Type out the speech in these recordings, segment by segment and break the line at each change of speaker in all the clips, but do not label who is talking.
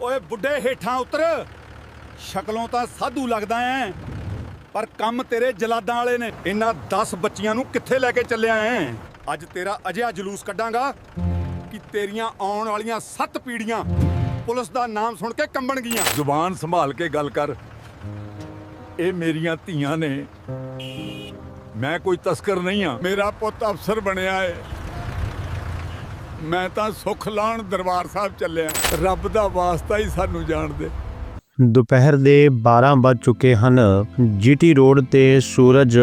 ਓਏ ਬੁੱਢੇ ਹੇਠਾਂ ਉਤਰ। ਸ਼ਕਲੋਂ ਤਾਂ ਸਾਧੂ ਲੱਗਦਾ ਐ, ਪਰ ਕੰਮ ਤੇਰੇ ਜਲਾਦਾਂ ਵਾਲੇ ਨੇ। ਇਹਨਾਂ 10 ਬੱਚੀਆਂ ਨੂੰ ਕਿੱਥੇ ਲੈ ਕੇ ਚੱਲਿਆ ਐ? ਅੱਜ ਤੇਰਾ ਅਜਿਹਾ ਜਲੂਸ ਕੱਢਾਂਗਾ ਕਿ ਤੇਰੀਆਂ ਆਉਣ ਵਾਲੀਆਂ 7 ਪੀੜੀਆਂ ਪੁਲਿਸ ਦਾ ਨਾਮ ਸੁਣ ਕੇ ਕੰਬਣਗੀਆਂ ਜ਼ੁਬਾਨ ਸੰਭਾਲ ਕੇ ਗੱਲ ਕਰ। ਇਹ ਮੇਰੀਆਂ ਧੀਆਂ ਨੇ। ਮੈਂ ਕੋਈ ਤਸਕਰ ਨਹੀਂ ਆ। ਮੇਰਾ ਪੁੱਤ ਅਫਸਰ ਬਣਿਆ ਏ। ਮੈਂ ਤਾਂ ਸੁਖ ਲਾਣ ਦਰਬਾਰ ਸਾਹਿਬ ਚੱਲਿਆ। ਰੱਬ ਦਾ ਵਾਸਤਾ ਹੀ ਸਾਨੂੰ ਜਾਣਦੇ।
ਦੁਪਹਿਰ ਦੇ 12 ਵੱਜ ਚੁੱਕੇ ਹਨ। ਜੀਟੀ ਰੋਡ ਤੇ ਸੂਰਜ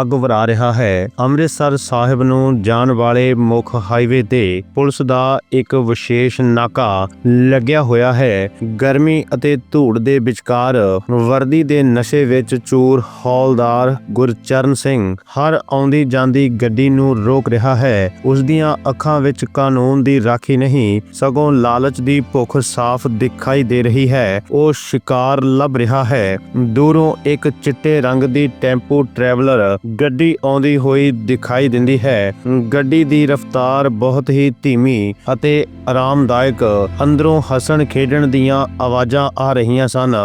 ਅੱਗ ਵਰਾ ਰਿਹਾ ਹੈ। ਅੰਮ੍ਰਿਤਸਰ ਸਾਹਿਬ ਨੂੰ ਜਾਣ ਵਾਲੇ ਮੁੱਖ ਹਾਈਵੇ ਤੇ ਪੁਲਿਸ ਦਾ ਇੱਕ ਵਿਸ਼ੇਸ਼ ਨਾਕਾ ਲੱਗਿਆ ਹੋਇਆ ਹੈ। ਗਰਮੀ ਅਤੇ ਧੂੜ ਦੇ ਵਿਚਕਾਰ ਵਰਦੀ ਦੇ ਨਸ਼ੇ ਵਿੱਚ ਚੂਰ ਹੌਲਦਾਰ ਗੁਰਚਰਨ ਸਿੰਘ ਹਰ ਆਉਂਦੀ ਜਾਂਦੀ ਗੱਡੀ ਨੂੰ ਰੋਕ ਰਿਹਾ ਹੈ। ਉਸ ਦੀਆਂ ਅੱਖਾਂ ਵਿੱਚ ਕਾਨੂੰਨ ਦੀ ਰਾਖੀ ਨਹੀਂ, ਸਗੋਂ ਲਾਲਚ ਦੀ ਭੁੱਖ ਸਾਫ਼ ਦਿਖਾਈ ਦੇ ਰਹੀ ਹੈ। ਉਹ ਸ਼ਿਕਾਰ ਲੱਭ ਰਿਹਾ ਹੈ। ਦੂਰੋਂ ਇੱਕ ਚਿੱਟੇ ਰੰਗ ਦੀ ਟੈਂਪੂ ਟਰੈਵਲਰ ਗੱਡੀ ਆਉਂਦੀ ਹੋਈ ਦਿਖਾਈ ਦਿੰਦੀ ਹੈ। ਗੱਡੀ ਦੀ ਰਫ਼ਤਾਰ ਬਹੁਤ ਹੀ ਧੀਮੀ ਅਤੇ ਆਰਾਮਦਾਇਕ ਅੰਦਰੋਂ ਹੱਸਣ ਖੇਡਣ ਦੀਆਂ ਆਵਾਜ਼ਾਂ ਆ ਰਹੀਆਂ ਸਨ।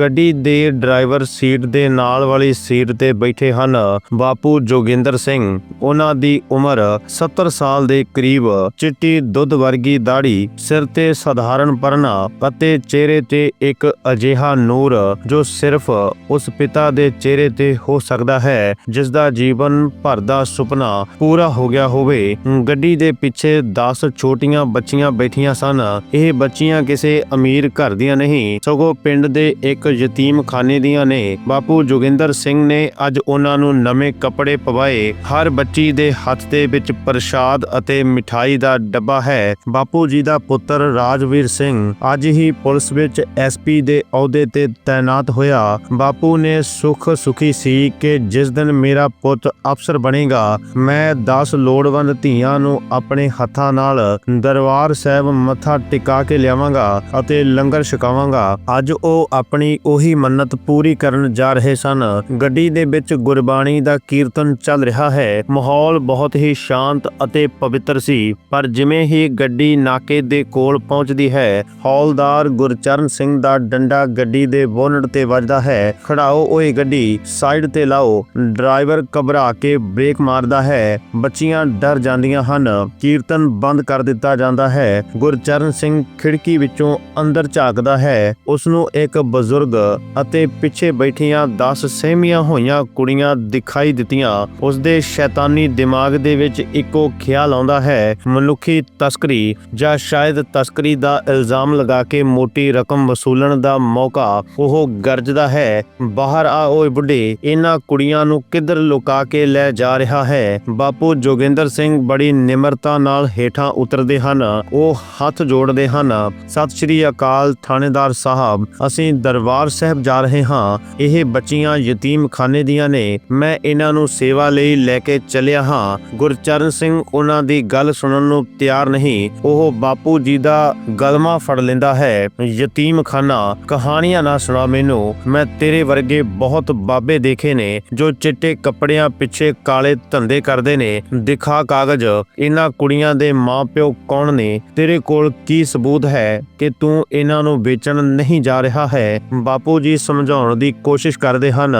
ਗੱਡੀ ਦੇ ਡਰਾਈਵਰ ਸੀਟ ਦੇ ਨਾਲ ਵਾਲੀ ਸੀਟ ਤੇ ਬੈਠੇ ਹਨ। ਬਾਪੂ ਜੋਗਿੰਦਰ ਸਿੰਘ, ਉਹਨਾਂ ਦੀ ਉਮਰ 70 ਸਾਲ ਦੇ ਕਰੀਬ, ਚਿੱਟੀ ਦੁੱਧ ਵਰਗੀ ਦਾੜੀ ਸਿਰ ਤੇ ਸਧਾਰਨ ਪਰਨਾ ਅਤੇ ਚਿਹਰੇ ਤੇ ਇੱਕ ਅਜਿਹਾ ਨੂਰ ਜੋ ਸਿਰਫ ਉਸ ਪਿਤਾ ਦੇ ਚਿਹਰੇ ਤੇ ਹੋ ਸਕਦਾ ਹੈ ਜਿਸ ਦਾ ਜੀਵਨ ਭਰ ਦਾ ਸੁਪਨਾ ਪੂਰਾ ਹੋ ਗਿਆ ਹੋਵੇ। ਗੱਡੀ ਦੇ ਪਿੱਛੇ 10 ਛੋਟੀਆਂ ਬੱਚੀਆਂ ਬੈਠੀਆਂ ਸਨ। ਇਹ ਬੱਚੀਆਂ ਕਿਸੇ ਅਮੀਰ ਘਰ ਦੀਆਂ ਨਹੀਂ, ਸਗੋਂ ਪਿੰਡ ਦੇ ਇੱਕ ਯਤੀਮਖਾਨੇ ਦੀਆਂ ਨੇ। ਬਾਪੂ ਜੋਗਿੰਦਰ ਸਿੰਘ ਨੇ ਅੱਜ ਉਹਨਾਂ ਨੂੰ ਨਵੇਂ ਕੱਪੜੇ ਪਵਾਏ। ਹਰ ਬੱਚੀ ਦੇ ਹੱਥ ਦੇ ਵਿੱਚ ਪ੍ਰਸ਼ਾਦ ਅਤੇ ਮਿਠਾਈ ਦਾ ਡੱਬਾ ਹੈ। ਬਾਪੂ ਜੀ ਦਾ ਪੁੱਤਰ ਰਾਜਵੀਰ ਸਿੰਘ ਅੱਜ ਹੀ ਪੁਲਿਸ ਵਿੱਚ ਐਸਪੀ ਦੇ ਅਹੁਦੇ ਤੇ ਤਾਇਨਾਤ ਹੋਇਆ। ਬਾਪੂ ਨੇ ਸੁਖ ਸੁਖੀ ਸੀ ਕਿ ਜਿਸ ਦਿਨ ਮੇਰਾ ਪੁੱਤ ਅਫਸਰ ਬਣੇਗਾ, ਮੈਂ 10 ਲੋੜਵੰਦ ਧੀਆਂ ਨੂੰ ਆਪਣੇ ਹੱਥਾਂ ਨਾਲ ਦਰਬਾਰ ਸਾਹਿਬ ਮੱਥਾ ਟਿਕਾ ਕੇ ਲਿਆਵਾਂਗਾ ਅਤੇ ਲੰਗਰ ਛਕਾਵਾਂਗਾ। ਅੱਜ ਉਹ ਆਪਣੀ ਉਹੀ ਮੰਨਤ ਪੂਰੀ ਕਰਨ ਜਾ ਰਹੇ ਸਨ। ਗੱਡੀ ਦੇ ਵਿੱਚ ਗੁਰਬਾਣੀ ਦਾ ਕੀਰਤਨ ਚੱਲ ਰਿਹਾ ਹੈ। ਮਾਹੌਲ ਬਹੁਤ ਹੀ ਸ਼ਾਂਤ ਅਤੇ ਪਵਿੱਤਰ ਸੀ, ਪਰ ਜਿਵੇਂ ਹੀ ਗੱਡੀ ਨਾਕੇ ਦੇ ਕੋਲ ਪਹੁੰਚਦੀ ਹੈ, ਹੌਲਦਾਰ ਗੁਰਚਰਨ ਸਿੰਘ ਦਾ ਡੰਡਾ ਗੱਡੀ ਦੇ ਬੋਨਟ ਤੇ ਵੱਜਦਾ ਹੈ। ਖੜਾਓ ਓਏ ਗੱਡੀ, ਸਾਈਡ ਤੇ ਲਾਓ। ਡਰਾਈਵਰ ਘਬਰਾ ਕੇ ਬ੍ਰੇਕ ਮਾਰਦਾ ਹੈ। ਬੱਚੀਆਂ ਡਰ ਜਾਂਦੀਆਂ ਹਨ। ਕੀਰਤਨ ਬੰਦ ਕਰ ਦਿੱਤਾ ਜਾਂਦਾ ਹੈ। ਗੁਰਚਰਨ ਸਿੰਘ ਖਿੜਕੀ ਵਿੱਚੋਂ ਅੰਦਰ ਝਾਕਦਾ ਹੈ। ਉਸ ਨੂੰ ਇੱਕ ਬਜ਼ੁਰਗ ਅਤੇ ਪਿੱਛੇ ਬੈਠੀਆਂ 10 ਸਹਿਮੀਆਂ ਹੋਈਆਂ ਕੁੜੀਆਂ ਦਿਖਾਈ ਦਿੱਤੀਆਂ। ਉਸ ਦੇ ਸ਼ੈਤਾਨੀ ਦਿਮਾਗ ਦੇ ਵਿੱਚ ਇੱਕੋ ਖਿਆਲ ਆਉਂਦਾ ਹੈ, ਮਨੁੱਖੀ ਤਸਕਰੀ ਜਾਂ ਸ਼ਾਇਦ ਤਸਕਰੀ ਦਾ ਇਲਜ਼ਾਮ ਲਗਾ ਕੇ ਮੋਟੀ ਰਕਮ ਵਸੂਲਣ ਦਾ ਮੌਕਾ ਉਹ ਗਰਜਦਾ ਹੈ। ਬਾਹਰ ਆ ਓਏ ਬੁੱਢੇ, ਇਹਨਾਂ ਕੁੜੀਆਂ ਨੂੰ ਕਿੱਧਰ ਲੁਕਾ ਕੇ ਲੈ ਜਾ ਰਿਹਾ ਹੈ? ਬਾਪੂ ਜੋਗਿੰਦਰ ਸਿੰਘ ਬੜੀ ਨਿਮਰਤਾ ਨਾਲ ਹੇਠਾਂ ਉਤਰਦੇ ਹਨ। ਉਹ ਹੱਥ ਜੋੜਦੇ ਹਨ। ਸਤਿ ਸ਼੍ਰੀ ਅਕਾਲ ਥਾਣੇਦਾਰ ਸਾਹਿਬ, ਅਸੀਂ ਦਰਬਾਰ ਸਾਹਿਬ ਜਾ ਰਹੇ ਹਾਂ। ਇਹ ਬੱਚੀਆਂ ਯਤੀਮਖਾਨੇ ਦੀਆਂ ਨੇ। ਮੈਂ ਇਹਨਾਂ ਨੂੰ ਸੇਵਾ ਲਈ ਲੈ ਕੇ ਚੱਲਿਆ ਹਾਂ। ਗੁਰਚਰਨ ਸਿੰਘ ਉਹਨਾਂ ਦੀ ਗੱਲ ਸੁਣਨ ਨੂੰ ਤਿਆਰ ਨਹੀਂ। ਉਹ ਬਾਪੂ ਜੀ ਦਾ ਗਲਮਾ ਫੜ ਲੈਂਦਾ ਹੈ। ਯਤੀਮਖਾਨਾ ਕਹਾਣੀਆਂ ਨਾ ਸੁਣਾ ਮੈਨੂੰ। ਮੈਂ ਤੇਰੇ ਵਰਗੇ ਬਹੁਤ ਬਾਬੇ ਦੇਖੇ ਨੇ, ਜੋ ਚਿੱਟੇ ਕੱਪੜਿਆਂ ਪਿੱਛੇ ਕਾਲੇ ਧੰਦੇ ਕਰਦੇ ਨੇ। ਦਿਖਾ ਕਾਗਜ਼, ਇਹਨਾਂ ਕੁੜੀਆਂ ਦੇ ਮਾਪਿਓ ਕੌਣ ਨੇ? ਤੇਰੇ ਕੋਲ ਕੀ ਸਬੂਤ ਹੈ ਕਿ ਤੂੰ ਇਹਨਾਂ ਨੂੰ ਵੇਚਣ ਨਹੀਂ ਜਾ ਰਿਹਾ ਹੈ? ਬਾਪੂ ਜੀ ਸਮਝਾਉਣ ਦੀ ਕੋਸ਼ਿਸ਼ ਕਰਦੇ ਹਨ।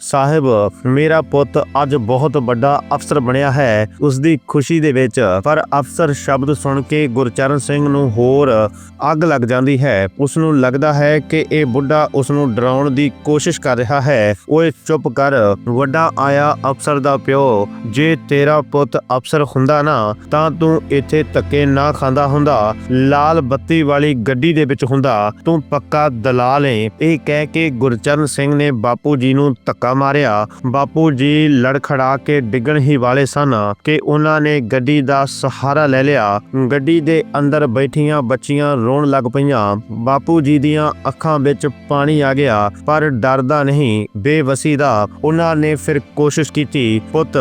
ਸਾਹਿਬ, ਮੇਰਾ ਪੁੱਤ ਅੱਜ ਬਹੁਤ ਵੱਡਾ ਅਫਸਰ ਬਣਿਆ ਹੈ। ਉਸ ਦੀ ਖੁਸ਼ੀ ਦੇ ਵਿੱਚ, ਪਰ ਅਫਸਰ ਸ਼ਬਦ ਸੁਣ ਕੇ ਗੁਰਚਰਨ ਸਿੰਘ ਨੂੰ ਹੋਰ ਅੱਗ ਲੱਗ ਜਾਂਦੀ ਹੈ। ਉਸ ਨੂੰ ਲੱਗਦਾ ਹੈ ਕਿ ਇਹ ਬੁੱਢਾ ਉਸ ਨੂੰ ਡਰਾਉਣ ਦੀ ਕੋਸ਼ਿਸ਼ ਕਰ ਰਿਹਾ ਹੈ। ਓਏ ਚੁੱਪ ਕਰ, ਵੱਡਾ ਆਇਆ ਅਫਸਰ ਦਾ ਪਿਓ, ਜੇ ਤੇਰਾ ਪੁੱਤ ਅਫਸਰ ਹੁੰਦਾ ਨਾ, ਤਾਂ ਤੂੰ ਇੱਥੇ ਧੱਕੇ ਨਾ ਖਾਂਦਾ ਹੁੰਦਾ। ਲਾਲ ਬੱਤੀ ਵਾਲੀ ਗੱਡੀ ਦੇ ਵਿੱਚ ਹੁੰਦਾ, ਤੂੰ ਪੱਕਾ ਦਲਾਲ ਏ। ਇਹ ਕਹਿ ਕੇ ਗੁਰਚਰਨ ਸਿੰਘ ਨੇ ਬਾਪੂ ਜੀ ਨੂੰ ਧੱਕਾ ਮਾਰਿਆ। ਬਾਪੂ ਜੀ ਲੜਖੜਾ ਕੇ ਡਿੱਗਣ ਹੀ ਵਾਲੇ ਸਨ ਕਿ ਉਹਨਾਂ ਨੇ ਗੱਡੀ ਦਾ ਸਹਾਰਾ ਲੈ ਲਿਆ। ਗੱਡੀ ਦੇ ਅੰਦਰ ਬੈਠੀਆਂ ਬੱਚੀਆਂ ਰੋਣ ਲੱਗ ਪਈਆਂ। ਬਾਪੂ ਜੀ ਦੀਆਂ ਅੱਖਾਂ ਵਿੱਚ ਪਾਣੀ ਆ ਗਿਆ, ਪਰ ਡਰਦਾ ਨਹੀਂ। ਬੇਵਸੀ ਦਾ ਉਹਨਾਂ ਨੇ ਫਿਰ ਕੋਸ਼ਿਸ਼ ਕੀਤੀ, ਪੁੱਤ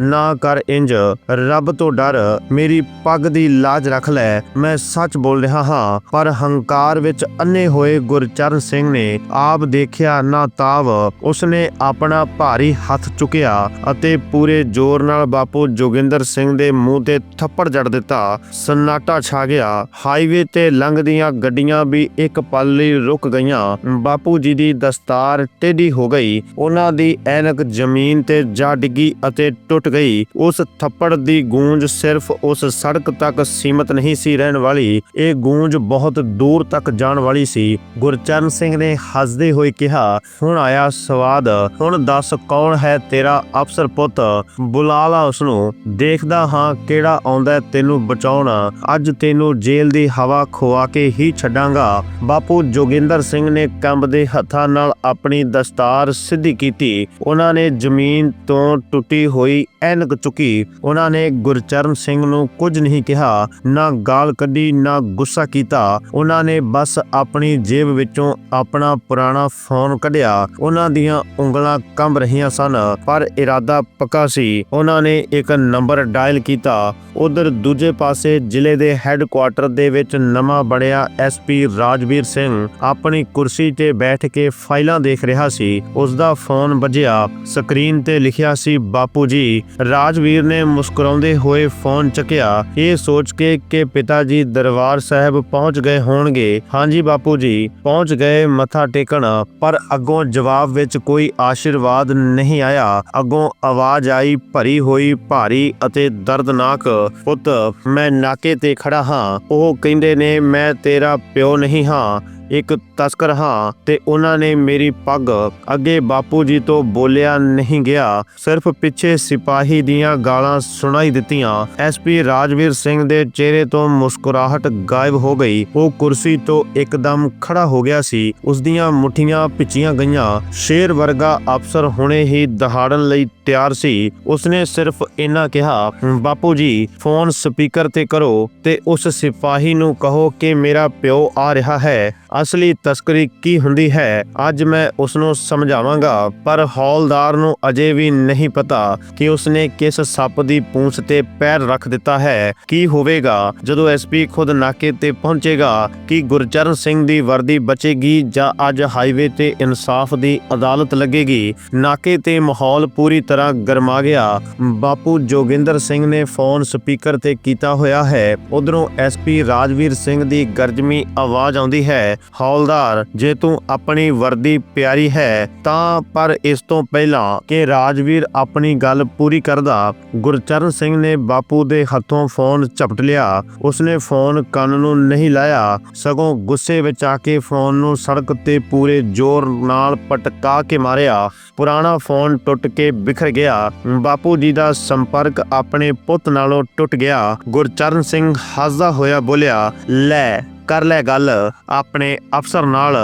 ਨਾ ਕਰ ਇੰਜ। ਰੱਬ ਤੋਂ ਡਰ, ਮੇਰੀ ਪੱਗ ਦੀ ਲਾਜ ਰੱਖ ਲੈ। ਮੈਂ ਸੱਚ ਬੋਲ ਰਿਹਾ ਹਾਂ, ਪਰ ਹੰਕਾਰ ਵਿੱਚ ਅੰਨੇ ਹੋਏ ਗੁਰਚਰਨ ਸਿੰਘ ਨੇ ਆਪ ਦੇਖਿਆ ਨਾ ਤਾਵ। ਉਸਨੇ ਆਪਣਾ ਭਾਰੀ ਹੱਥ ਚੁੱਕਿਆ ਅਤੇ ਪੂਰੇ ਜ਼ੋਰ ਨਾਲ ਬਾਪੂ ਜੋਗਿੰਦਰ ਸਿੰਘ ਦੇ ਮੂੰਹ ਤੇ ਥੱਪੜ ਜੜ ਦਿੱਤਾ। ਸન્નાਟਾ ਛਾ ਗਿਆ। ਹਾਈਵੇ ਤੇ ਲੰਘਦੀਆਂ ਗੱਡੀਆਂ ਵੀ ਇੱਕ ਪਲ ਲਈ ਰੁਕ ਗਈਆਂ। ਬਾਪੂ ਜੀ ਦੀ ਦਸਤਾਰ ਟੇਢੀ ਹੋ ਗਈ। ਉਹਨਾਂ ਦੀ ਐਨਕ ਜ਼ਮੀਨ ਤੇ ਜਾ ਡਿੱਗੀ ਅਤੇ ਟੁੱਟ ਟੁੱਟ ਗਈ। ਉਸ ਥੱਪੜ ਦੀ ਗੂੰਜ ਸਿਰਫ ਉਸ ਸੜਕ ਤੱਕ ਸੀਮਤ ਨਹੀਂ ਸੀ ਰਹਿਣ ਵਾਲੀ। ਇਹ ਗੂੰਜ ਬਹੁਤ ਦੂਰ ਤੱਕ ਜਾਣ ਵਾਲੀ ਸੀ। ਗੁਰਚਰਨ ਸਿੰਘ ਨੇ ਹੱਸਦੇ ਹੋਏ ਕਿਹਾ, ਹੁਣ ਆਇਆ ਸਵਾਦ। ਹੁਣ ਦੱਸ ਕੌਣ ਹੈ ਤੇਰਾ ਅਫਸਰ ਪੁੱਤ? ਬੁਲਾ ਲਾ ਉਸ ਨੂੰ ਦੇਖਦਾ ਹਾਂ ਕਿਹੜਾ ਆਉਂਦਾ ਤੈਨੂੰ ਬਚਾਉਣ। ਅੱਜ ਤੈਨੂੰ ਜੇਲ੍ਹ ਦੀ ਹਵਾ ਖਵਾ ਕੇ ਹੀ ਛੱਡਾਂਗਾ। ਬਾਪੂ ਜੋਗਿੰਦਰ ਸਿੰਘ ਨੇ ਕੰਬਦੇ ਹੱਥਾਂ ਨਾਲ ਆਪਣੀ ਦਸਤਾਰ ਸਿੱਧੀ ਕੀਤੀ। ਉਹਨਾਂ ਨੇ ਜ਼ਮੀਨ ਤੋਂ ਟੁੱਟੀ ਹੋਈ ਐਨਕ ਚੁੱਕੀ। ਉਹਨਾਂ ਨੇ ਗੁਰਚਰਨ ਸਿੰਘ ਨੂੰ ਕੁਝ ਨਹੀਂ ਕਿਹਾ, ਨਾ ਗਾਲ ਕੱਢੀ, ਨਾ ਗੁੱਸਾ ਕੀਤਾ। ਉਹਨਾਂ ਨੇ ਬਸ ਆਪਣੀ ਜੇਬ ਵਿੱਚੋਂ ਆਪਣਾ ਪੁਰਾਣਾ ਫੋਨ ਕੱਢਿਆ। ਉਹਨਾਂ ਦੀਆਂ ਉਂਗਲਾਂ ਕੰਬ ਰਹੀਆਂ ਸਨ, ਪਰ ਇਰਾਦਾ ਪੱਕਾ ਸੀ। ਉਹਨਾਂ ਨੇ ਇੱਕ ਨੰਬਰ ਡਾਇਲ ਕੀਤਾ। ਉਧਰ ਦੂਜੇ ਪਾਸੇ ਜ਼ਿਲ੍ਹੇ ਦੇ ਹੈੱਡਕੁਆਟਰ ਦੇ ਵਿੱਚ ਨਵਾਂ ਬਣਿਆ ਐਸਪੀ ਰਾਜਵੀਰ ਸਿੰਘ। ਆਪਣੀ ਕੁਰਸੀ ਤੇ ਬੈਠ ਕੇ ਫਾਈਲਾਂ ਦੇਖ ਰਿਹਾ ਸੀ। ਉਸ ਦਾ ਫੋਨ ਵੱਜਿਆ। ਸਕਰੀਨ ਤੇ ਲਿਖਿਆ ਸੀ, ਬਾਪੂ ਜੀ ਰਾਜਵੀਰ ਨੇ ਮੁਸਕਰਾਉਂਦੇ ਹੋਏ ਫੋਨ ਚੱਕਿਆ। ਇਹ ਸੋਚ ਕੇ ਕਿ ਪਿਤਾ ਜੀ ਦਰਬਾਰ ਸਾਹਿਬ ਪਹੁੰਚ ਗਏ ਹੋਣਗੇ। ਹਾਂਜੀ ਬਾਪੂ ਜੀ, ਪਹੁੰਚ ਗਏ ਮੱਥਾ ਟੇਕਣ, ਪਰ ਅੱਗੋਂ ਜਵਾਬ ਵਿੱਚ ਕੋਈ ਆਸ਼ੀਰਵਾਦ ਨਹੀਂ ਆਇਆ। ਅੱਗੋਂ ਆਵਾਜ਼ ਆਈ ਭਰੀ ਹੋਈ, ਭਾਰੀ ਅਤੇ ਦਰਦਨਾਕ, ਪੁੱਤ, ਮੈਂ ਨਾਕੇ ਤੇ ਖੜਾ ਹਾਂ। ਉਹ ਕਹਿੰਦੇ ਨੇ, ਮੈਂ ਤੇਰਾ ਪਿਓ ਨਹੀਂ ਹਾਂ। ਇੱਕ ਤਸਕਰ ਹਾਂ ਤੇ ਉਹਨਾਂ ਨੇ ਮੇਰੀ ਪੱਗ ਅੱਗੇ ਬਾਪੂ ਜੀ ਤੋਂ ਬੋਲਿਆ ਨਹੀਂ ਗਿਆ। ਸਿਰਫ ਪਿੱਛੇ ਸਿਪਾਹੀ ਦੀਆਂ ਗਾਲਾਂ ਸੁਣਾਈ ਦਿੱਤੀਆਂ। ਐਸਪੀ ਰਾਜਵੀਰ ਸਿੰਘ ਦੇ ਚਿਹਰੇ ਤੋਂ ਮੁਸਕਰਾਹਟ ਗਾਇਬ ਹੋ ਗਈ। ਉਹ ਕੁਰਸੀ ਤੋਂ ਇੱਕਦਮ ਖੜਾ ਹੋ ਗਿਆ ਸੀ। ਉਸ ਦੀਆਂ ਮੁੱਠੀਆਂ ਪਿੱਛੀਆਂ ਗਈਆਂ। ਸ਼ੇਰ ਵਰਗਾ ਅਫਸਰ ਹੁਣੇ ਹੀ ਦਹਾੜਨ ਲਈ ਤਿਆਰ ਸੀ। ਉਸਨੇ ਸਿਰਫ ਇੰਨਾ ਕਿਹਾ, ਬਾਪੂ ਜੀ, ਫੋਨ ਸਪੀਕਰ ਤੇ ਕਰੋ ਤੇ ਉਸ ਸਿਪਾਹੀ ਨੂੰ ਕਹੋ ਕਿ ਮੇਰਾ ਪਿਓ ਆ ਰਿਹਾ ਹੈ। ਅਸਲੀ ਤਸਕਰੀ ਕੀ ਹੁੰਦੀ ਹੈ, ਅੱਜ ਮੈਂ ਉਸ ਨੂੰ ਸਮਝਾਵਾਂਗਾ, ਪਰ ਹੌਲਦਾਰ ਨੂੰ ਅਜੇ ਵੀ ਨਹੀਂ ਪਤਾ ਕਿ ਉਸਨੇ ਕਿਸ ਸੱਪ ਦੀ ਪੂੰਛ ਤੇ ਪੈਰ ਰੱਖ ਦਿੱਤਾ ਹੈ। ਕੀ ਹੋਵੇਗਾ, ਜਦੋਂ ਐਸਪੀ ਖੁਦ ਨਾਕੇ ਤੇ ਪਹੁੰਚੇਗਾ, ਕਿ ਗੁਰਚਰਨ ਸਿੰਘ ਦੀ ਵਰਦੀ ਬਚੇਗੀ ਜਾਂ ਅੱਜ ਹਾਈਵੇ ਤੇ ਇਨਸਾਫ ਦੀ ਅਦਾਲਤ ਲੱਗੇਗੀ? ਨਾਕੇ ਤੇ ਮਾਹੌਲ ਪੂਰੀ ਤਰ੍ਹਾਂ ਗਰਮਾ ਗਿਆ। ਬਾਪੂ ਜੋਗਿੰਦਰ ਸਿੰਘ ਨੇ ਫੋਨ ਸਪੀਕਰ ਤੇ ਕੀਤਾ ਹੋਇਆ ਹੈ। ਉਧਰੋਂ ਐਸਪੀ ਰਾਜਵੀਰ ਸਿੰਘ ਦੀ ਗਰਜਮੀ ਆਵਾਜ਼ ਆਉਂਦੀ ਹੈ। ਹੌਲਦਾਰ, ਜੇ ਤੂੰ ਆਪਣੀ ਵਰਦੀ ਪਿਆਰੀ ਹੈ, ਤਾਂ ਪਰ ਇਸ ਤੋਂ ਪਹਿਲਾਂ ਕਿ ਰਾਜਵੀਰ ਆਪਣੀ ਗੱਲ ਪੂਰੀ ਕਰਦਾ, ਗੁਰਚਰਨ ਸਿੰਘ ਨੇ ਬਾਪੂ ਦੇ ਹੱਥੋਂ ਫੋਨ ਝਪਟ ਲਿਆ। ਉਸਨੇ ਫੋਨ ਕੰਨ ਨੂੰ ਨਹੀਂ ਲਾਇਆ। ਸਗੋਂ ਗੁੱਸੇ ਵਿੱਚ ਆ ਕੇ ਫੋਨ ਨੂੰ ਸੜਕ ਤੇ ਪੂਰੇ ਜ਼ੋਰ ਨਾਲ ਪਟਕਾ ਕੇ ਮਾਰਿਆ। ਪੁਰਾਣਾ ਫੋਨ ਟੁੱਟ ਕੇ ਬਿਖਰ ਗਿਆ। ਬਾਪੂ ਜੀ ਦਾ ਸੰਪਰਕ ਆਪਣੇ ਪੁੱਤ ਨਾਲੋਂ ਟੁੱਟ ਗਿਆ। ਗੁਰਚਰਨ ਸਿੰਘ ਹੱਸਦਾ ਹੋਇਆ ਬੋਲਿਆ, ਲੈ। ਕਰ ਲੈ ਗੱਲ। ਆਪਣੇ ਅਫਸਰ ਨਾਲ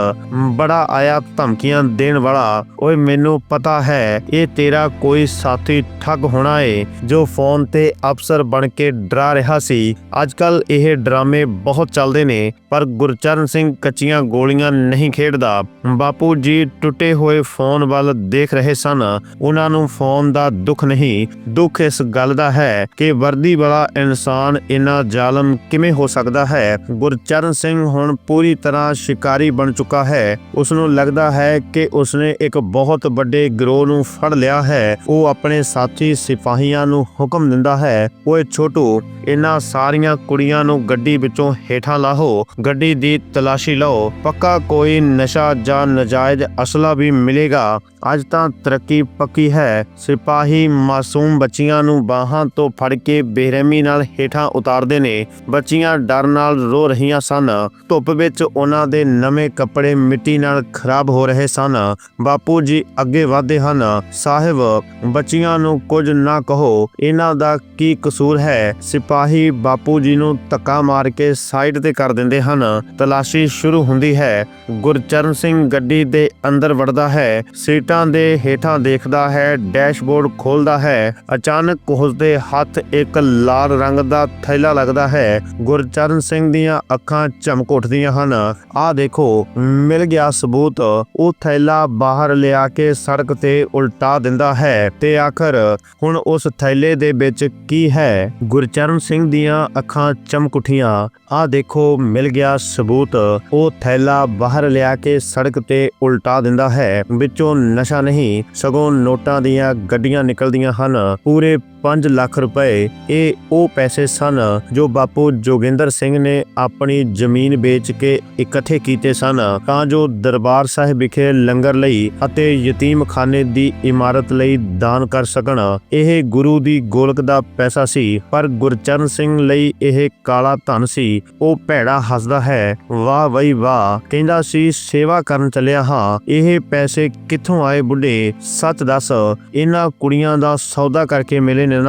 ਬੜਾ ਆਇਆ ਧਮਕੀਆਂ ਦੇਣ ਵਾਲਾ। ਓਏ, ਮੈਨੂੰ ਪਤਾ ਹੈ, ਇਹ ਤੇਰਾ ਕੋਈ ਸਾਥੀ ਠੱਗ ਹੋਣਾ ਏ, ਜੋ ਫੋਨ ਤੇ ਅਫਸਰ ਬਣ ਕੇ ਡਰਾ ਰਿਹਾ ਸੀ। ਅੱਜ ਅੱਜਕੱਲ ਇਹ ਡਰਾਮੇ ਬਹੁਤ ਚੱਲਦੇ ਨੇ, ਪਰ ਗੁਰਚਰਨ ਸਿੰਘ ਕੱਚੀਆਂ ਗੋਲੀਆਂ ਨਹੀਂ ਖੇਡਦਾ। ਬਾਪੂ ਜੀ ਟੁੱਟੇ ਹੋਏ ਫੋਨ ਵੱਲ ਦੇਖ ਰਹੇ ਸਨ। ਉਹਨਾਂ ਨੂੰ ਫੋਨ ਦਾ ਦੁੱਖ ਨਹੀਂ, ਦੁੱਖ ਇਸ ਗੱਲ ਦਾ ਹੈ ਕਿ ਵਰਦੀ ਵਾਲਾ ਇਨਸਾਨ ਇਨਾ ਜ਼ਾਲਮ ਕਿਵੇਂ ਹੋ ਸਕਦਾ ਹੈ? ਗੁਰਚਰਨ ਸਿੰਘ ਹੁਣ ਪੂਰੀ ਤਰ੍ਹਾਂ ਸ਼ਿਕਾਰੀ ਬਣ ਚੁੱਕਾ ਹੈ। ਉਸ ਨੂੰ ਲੱਗਦਾ ਹੈ ਕਿ ਉਸਨੇ ਇੱਕ ਬਹੁਤ ਵੱਡੇ ਗਰੋਹ ਨੂੰ ਫੜ ਲਿਆ ਹੈ। ਉਹ ਆਪਣੇ ਸਾਥੀ ਸਿਪਾਹੀਆਂ ਨੂੰ ਹੁਕਮ ਦਿੰਦਾ ਹੈ, ਓਏ ਛੋਟੂ ਇਹਨਾਂ ਸਾਰੀਆਂ ਕੁੜੀਆਂ ਨੂੰ ਗੱਡੀ ਵਿੱਚੋਂ ਹੇਠਾਂ ਲਾਹੋ। ਗੱਡੀ ਦੀ ਤਲਾਸ਼ੀ ਲਓ। ਪੱਕਾ ਕੋਈ ਨਸ਼ਾ ਜਾਂ ਨਜਾਇਜ਼ ਅਸਲਾ ਵੀ ਮਿਲੇਗਾ। ਅੱਜ ਤਾਂ ਤਰੱਕੀ ਪੱਕੀ ਹੈ। ਸਿਪਾਹੀ ਮਾਸੂਮ ਬੱਚੀਆਂ ਨੂੰ ਬਾਹਾਂ ਤੋਂ ਫੜ ਕੇ ਬੇਰਹਿਮੀ ਨਾਲ ਹੇਠਾਂ ਉਤਾਰਦੇ ਨੇ। ਬੱਚੀਆਂ ਡਰ ਨਾਲ ਰੋ ਰਹੀਆਂ ਸਨ। ਧੁੱਪ ਵਿੱਚ ਉਹਨਾਂ ਦੇ ਨਵੇਂ ਕੱਪੜੇ ਮਿੱਟੀ ਨਾਲ ਖਰਾਬ ਹੋ ਰਹੇ ਸਨ। ਬਾਪੂ ਜੀ ਅੱਗੇ ਵਧਦੇ ਹਨ, ਸਾਹਿਬ, ਬੱਚੀਆਂ ਨੂੰ ਕੁਝ ਨਾ ਕਹੋ, ਇਹਨਾਂ ਦਾ ਕੀ ਕਸੂਰ ਹੈ? ਸਿਪਾਹੀ ਬਾਪੂ ਜੀ ਨੂੰ ਧੱਕਾ ਮਾਰ ਕੇ ਸਾਈਡ ਤੇ ਕਰ ਦਿੰਦੇ ਹਨ। ਤਲਾਸ਼ੀ ਸ਼ੁਰੂ ਹੁੰਦੀ ਹੈ। ਗੁਰਚਰਨ ਸਿੰਘ ਗੱਡੀ ਦੇ ਅੰਦਰ ਵੜਦਾ ਹੈ। ਸੀਟਾਂ ਦੇ ਹੇਠਾਂ ਦੇਖਦਾ ਹੈ, ਡੈਸ਼ਬੋਰਡ ਖੋਲਦਾ ਹੈ। ਅਚਾਨਕ ਉਸਦੇ ਹੱਥ ਇੱਕ ਲਾਲ ਰੰਗ ਦਾ ਥੈਲਾ ਲੱਗਦਾ ਹੈ। ਗੁਰਚਰਨ ਸਿੰਘ ਦੀਆਂ ਅੱਖਾਂ ਚਮਕ ਉੱਠਦੀਆਂ ਹਨ। ਆਹ ਦੇਖੋ, ਮਿਲ ਗਿਆ ਸਬੂਤ। ਉਹ ਥੈਲਾ ਬਾਹਰ ਲਿਆ ਕੇ ਸੜਕ ਤੇ ਉਲਟਾ ਦਿੰਦਾ ਹੈ ਤੇ ਆਖਰ ਹੁਣ ਉਸ ਥੈਲੇ ਦੇ ਵਿੱਚ ਕੀ ਹੈ? ਗੁਰਚਰਨ ਸਿੰਘ ਦੀਆਂ ਅੱਖਾਂ ਚਮਕ ਉੱਠੀਆਂ। ਆਹ ਦੇਖੋ, ਮਿਲ ਗਿਆ ਸਬੂਤ। ਉਹ ਥੈਲਾ ਬਾਹਰ ਲਿਆ ਕੇ ਸੜਕ ਤੇ ਉਲਟਾ ਦਿੰਦਾ ਹੈ। ਵਿੱਚੋਂ ਨਸ਼ਾ ਨਹੀਂ, ਸਗੋਂ ਨੋਟਾਂ ਦੀਆਂ ਗੱਡੀਆਂ ਨਿਕਲਦੀਆਂ ਹਨ। ਪੂਰੇ 5 ਲੱਖ ਰੁਪਏ। ਇਹ ਉਹ ਪੈਸੇ ਸਨ ਜੋ ਬਾਪੂ ਜੋਗਿੰਦਰ ਸਿੰਘ ਨੇ ਆਪਣੀ ਜ਼ਮੀਨ ਵੇਚ ਕੇ ਇਕੱਠੇ ਕੀਤੇ ਸਨ। ਤਾਂ ਜੋ ਦਰਬਾਰ ਸਾਹਿਬ ਵਿਖੇ ਲੰਗਰ ਲਈ ਅਤੇ ਯਤੀਮਖਾਨੇ ਦੀ ਇਮਾਰਤ ਲਈ ਦਾਨ ਕਰ ਸਕਣ। ਇਹ ਗੁਰੂ ਦੀ ਗੋਲਕ ਦਾ ਪੈਸਾ ਸੀ, ਪਰ ਗੁਰਚਰਨ ਸਿੰਘ ਲਈ ਇਹ ਕਾਲਾ ਧਨ ਸੀ। ਉਹ ਭੈੜਾ ਹੱਸਦਾ ਹੈ, ਵਾਹ ਬਈ ਵਾਹ। ਕਹਿੰਦਾ ਸੀ, ਸੇਵਾ ਕਰਨ ਚੱਲਿਆ ਹਾਂ। ਇਹ ਪੈਸੇ ਕਿੱਥੋਂ ਆਏ ਬੁੱਢੇ? ਸੱਚ ਦੱਸ, ਇਹਨਾਂ ਕੁੜੀਆਂ ਦਾ ਸੌਦਾ ਕਰਕੇ ਮਿਲੇ ਨੇ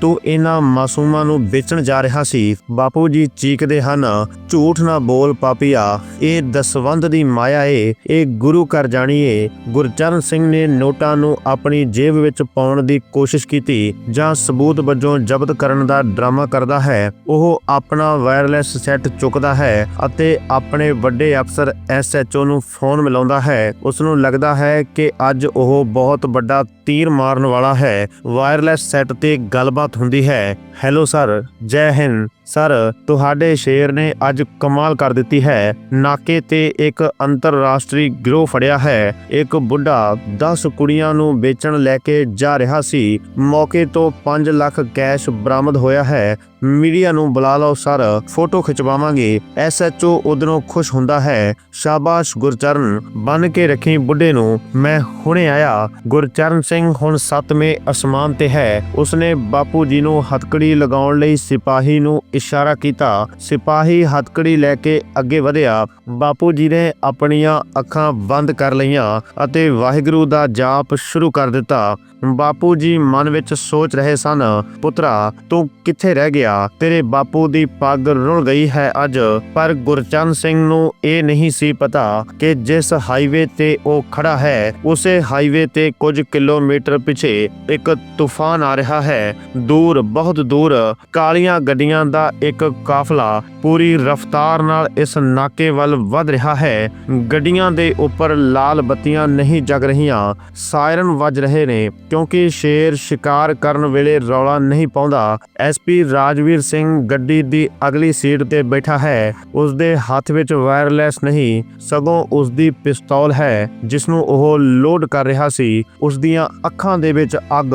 ਤੂੰ ਇਹਨਾਂ ਮਾਸੂਮਾਂ ਨੂੰ ਵੇਚਣ ਜਾ ਰਿਹਾ ਸੀ। ਬਾਪੂ ਜੀ ਚੀਕਦੇ ਹਨ, ਝੂਠ ਨਾ ਬੋਲ ਪਾਪੀਆ, ਇਹ ਦਸਵੰਧ ਦੀ ਮਾਇਆ ਏ, ਇਹ ਗੁਰੂ ਘਰ ਜਾਣੀਏ। ਗੁਰਚਰਨ ਸਿੰਘ ਨੇ ਨੋਟਾਂ ਨੂੰ ਆਪਣੀ ਜੇਬ ਵਿੱਚ ਪਾਉਣ ਦੀ ਕੋਸ਼ਿਸ਼ ਕੀਤੀ, ਜਾਂ ਸਬੂਤ ਵਜੋਂ ਜ਼ਬਤ ਕਰਨ ਦਾ ਡਰਾਮਾ ਕਰਦਾ ਹੈ। ਉਹ ਆਪਣਾ ਵਾਇਰਲੈਸ ਸੈੱਟ ਚੁੱਕਦਾ ਹੈ ਅਤੇ ਆਪਣੇ ਵੱਡੇ ਅਫਸਰ ਐਸਐਚਓ ਨੂੰ ਫੋਨ ਮਿਲਾਉਂਦਾ ਹੈ। ਉਸ ਨੂੰ ਲੱਗਦਾ ਹੈ ਕਿ ਅੱਜ ਉਹ ਬਹੁਤ ਵੱਡਾ ਤੀਰ ਮਾਰਨ ਵਾਲਾ ਹੈ। ਵਾਇਰਲੈਸ ਸੈੱਟ ਤੇ ਗੱਲਬਾਤ ਹੁੰਦੀ ਹੈ। ਹੈਲੋ ਸਰ ਜੈ ਹਿੰਦ। ਸਰ, ਤੁਹਾਡੇ ਸ਼ੇਰ ਨੇ ਅੱਜ ਕਮਾਲ ਕਰ ਦਿੱਤੀ ਹੈ। ਨਾਕੇ ਤੇ ਇੱਕ ਅੰਤਰਰਾਸ਼ਟਰੀ ਗਿਰੋਹ ਫੜਿਆ ਹੈ। ਇੱਕ ਬੁੱਢਾ 10 ਕੁੜੀਆਂ ਨੂੰ ਵੇਚਣ ਲੈ ਕੇ ਜਾ ਰਿਹਾ ਸੀ। ਮੌਕੇ ਤੋਂ 5 ਲੱਖ ਕੈਸ਼ ਬਰਾਮਦ ਹੋਇਆ ਹੈ। ਮੀਡੀਆ ਨੂੰ ਬੁਲਾ ਲਓ ਸਰ, ਫੋਟੋ ਖਿਚਵਾਵਾਂਗੇ। ਐਸਐਚਓ ਉਧਰੋਂ ਖੁਸ਼ ਹੁੰਦਾ ਹੈ। ਸ਼ਾਬਾਸ਼ ਗੁਰਚਰਨ ਬਨ ਕੇ ਰੱਖੀ ਬੁੱਢੇ ਨੂੰ। ਮੈਂ ਹੁਣੇ ਆਇਆ। ਗੁਰਚਰਨ ਸਿੰਘ ਹੁਣ ਸੱਤਵੇਂ ਅਸਮਾਨ ਤੇ ਹੈ। ਉਸਨੇ ਬਾਪੂ ਜੀ ਨੂੰ ਹਥਕੜੀ ਲਗਾਉਣ ਲਈ ਸਿਪਾਹੀ ਨੂੰ ਇਸ਼ਾਰਾ ਕੀਤਾ, ਸਿਪਾਹੀ ਹੱਥਕੜੀ ਲੈ ਕੇ ਅੱਗੇ ਵਧਿਆ, ਬਾਪੂ ਜੀ ਨੇ ਆਪਣੀਆਂ ਅੱਖਾਂ ਬੰਦ ਕਰ ਲਈਆਂ ਅਤੇ ਵਾਹਿਗੁਰੂ ਦਾ ਜਾਪ ਸ਼ੁਰੂ ਕਰ ਦਿੱਤਾ। ਬਾਪੂ ਜੀ ਮਨ ਵਿੱਚ ਸੋਚ ਰਹੇ ਸਨ, ਪੁੱਤਰਾ, ਤੂੰ ਕਿੱਥੇ ਰਹਿ ਗਿਆ? ਤੇਰੇ ਬਾਪੂ ਦੀ ਪੱਗ ਰੁੜ ਗਈ ਹੈ ਅੱਜ, ਪਰ ਗੁਰਚਰਨ ਸਿੰਘ ਨੂੰ ਇਹ ਨਹੀਂ ਸੀ ਪਤਾ ਕਿ ਜਿਸ ਹਾਈਵੇ ਤੇ ਉਹ ਖੜਾ ਹੈ, ਉਸੇ ਹਾਈਵੇ ਤੇ ਕੁਝ ਕਿਲੋਮੀਟਰ ਪਿੱਛੇ ਇੱਕ ਤੂਫਾਨ ਆ ਰਿਹਾ ਹੈ। ਦੂਰ, ਬਹੁਤ ਦੂਰ, ਕਾਲੀਆਂ ਗੱਡੀਆਂ ਦਾ ਇੱਕ ਕਾਫਲਾ ਪੂਰੀ ਰਫ਼ਤਾਰ ਨਾਲ ਇਸ ਨਾਕੇ ਵੱਲ ਵੱਧ ਰਿਹਾ ਹੈ। ਗੱਡੀਆਂ ਦੇ ਉੱਪਰ ਲਾਲ ਬੱਤੀਆਂ ਨਹੀਂ ਜਗ ਰਹੀਆਂ, ਸਾਇਰਨ ਵੱਜ ਰਹੇ ਨੇ। ਕਿਉਂਕਿ ਸ਼ੇਰ ਸ਼ਿਕਾਰ ਕਰਨ ਵੇਲੇ ਰੌਲਾ ਨਹੀਂ ਪਾਉਂਦਾ ਐਸਪੀ ਰਾਜਵੀਰ ਸਿੰਘ ਗੱਡੀ ਦੀ ਅਗਲੀ ਸੀਟ ਤੇ ਬੈਠਾ ਹੈ। ਉਸ ਦੇ ਹੱਥ ਵਿੱਚ ਵਾਇਰਲੈਸ ਨਹੀਂ, ਸਗੋਂ ਉਸ ਦੀ ਪਿਸਤੌਲ ਹੈ ਜਿਸ ਨੂੰ ਉਹ ਲੋਡ ਕਰ ਰਿਹਾ ਸੀ। ਉਸ ਦੀਆਂ ਅੱਖਾਂ ਦੇ ਵਿੱਚ ਅੱਗ।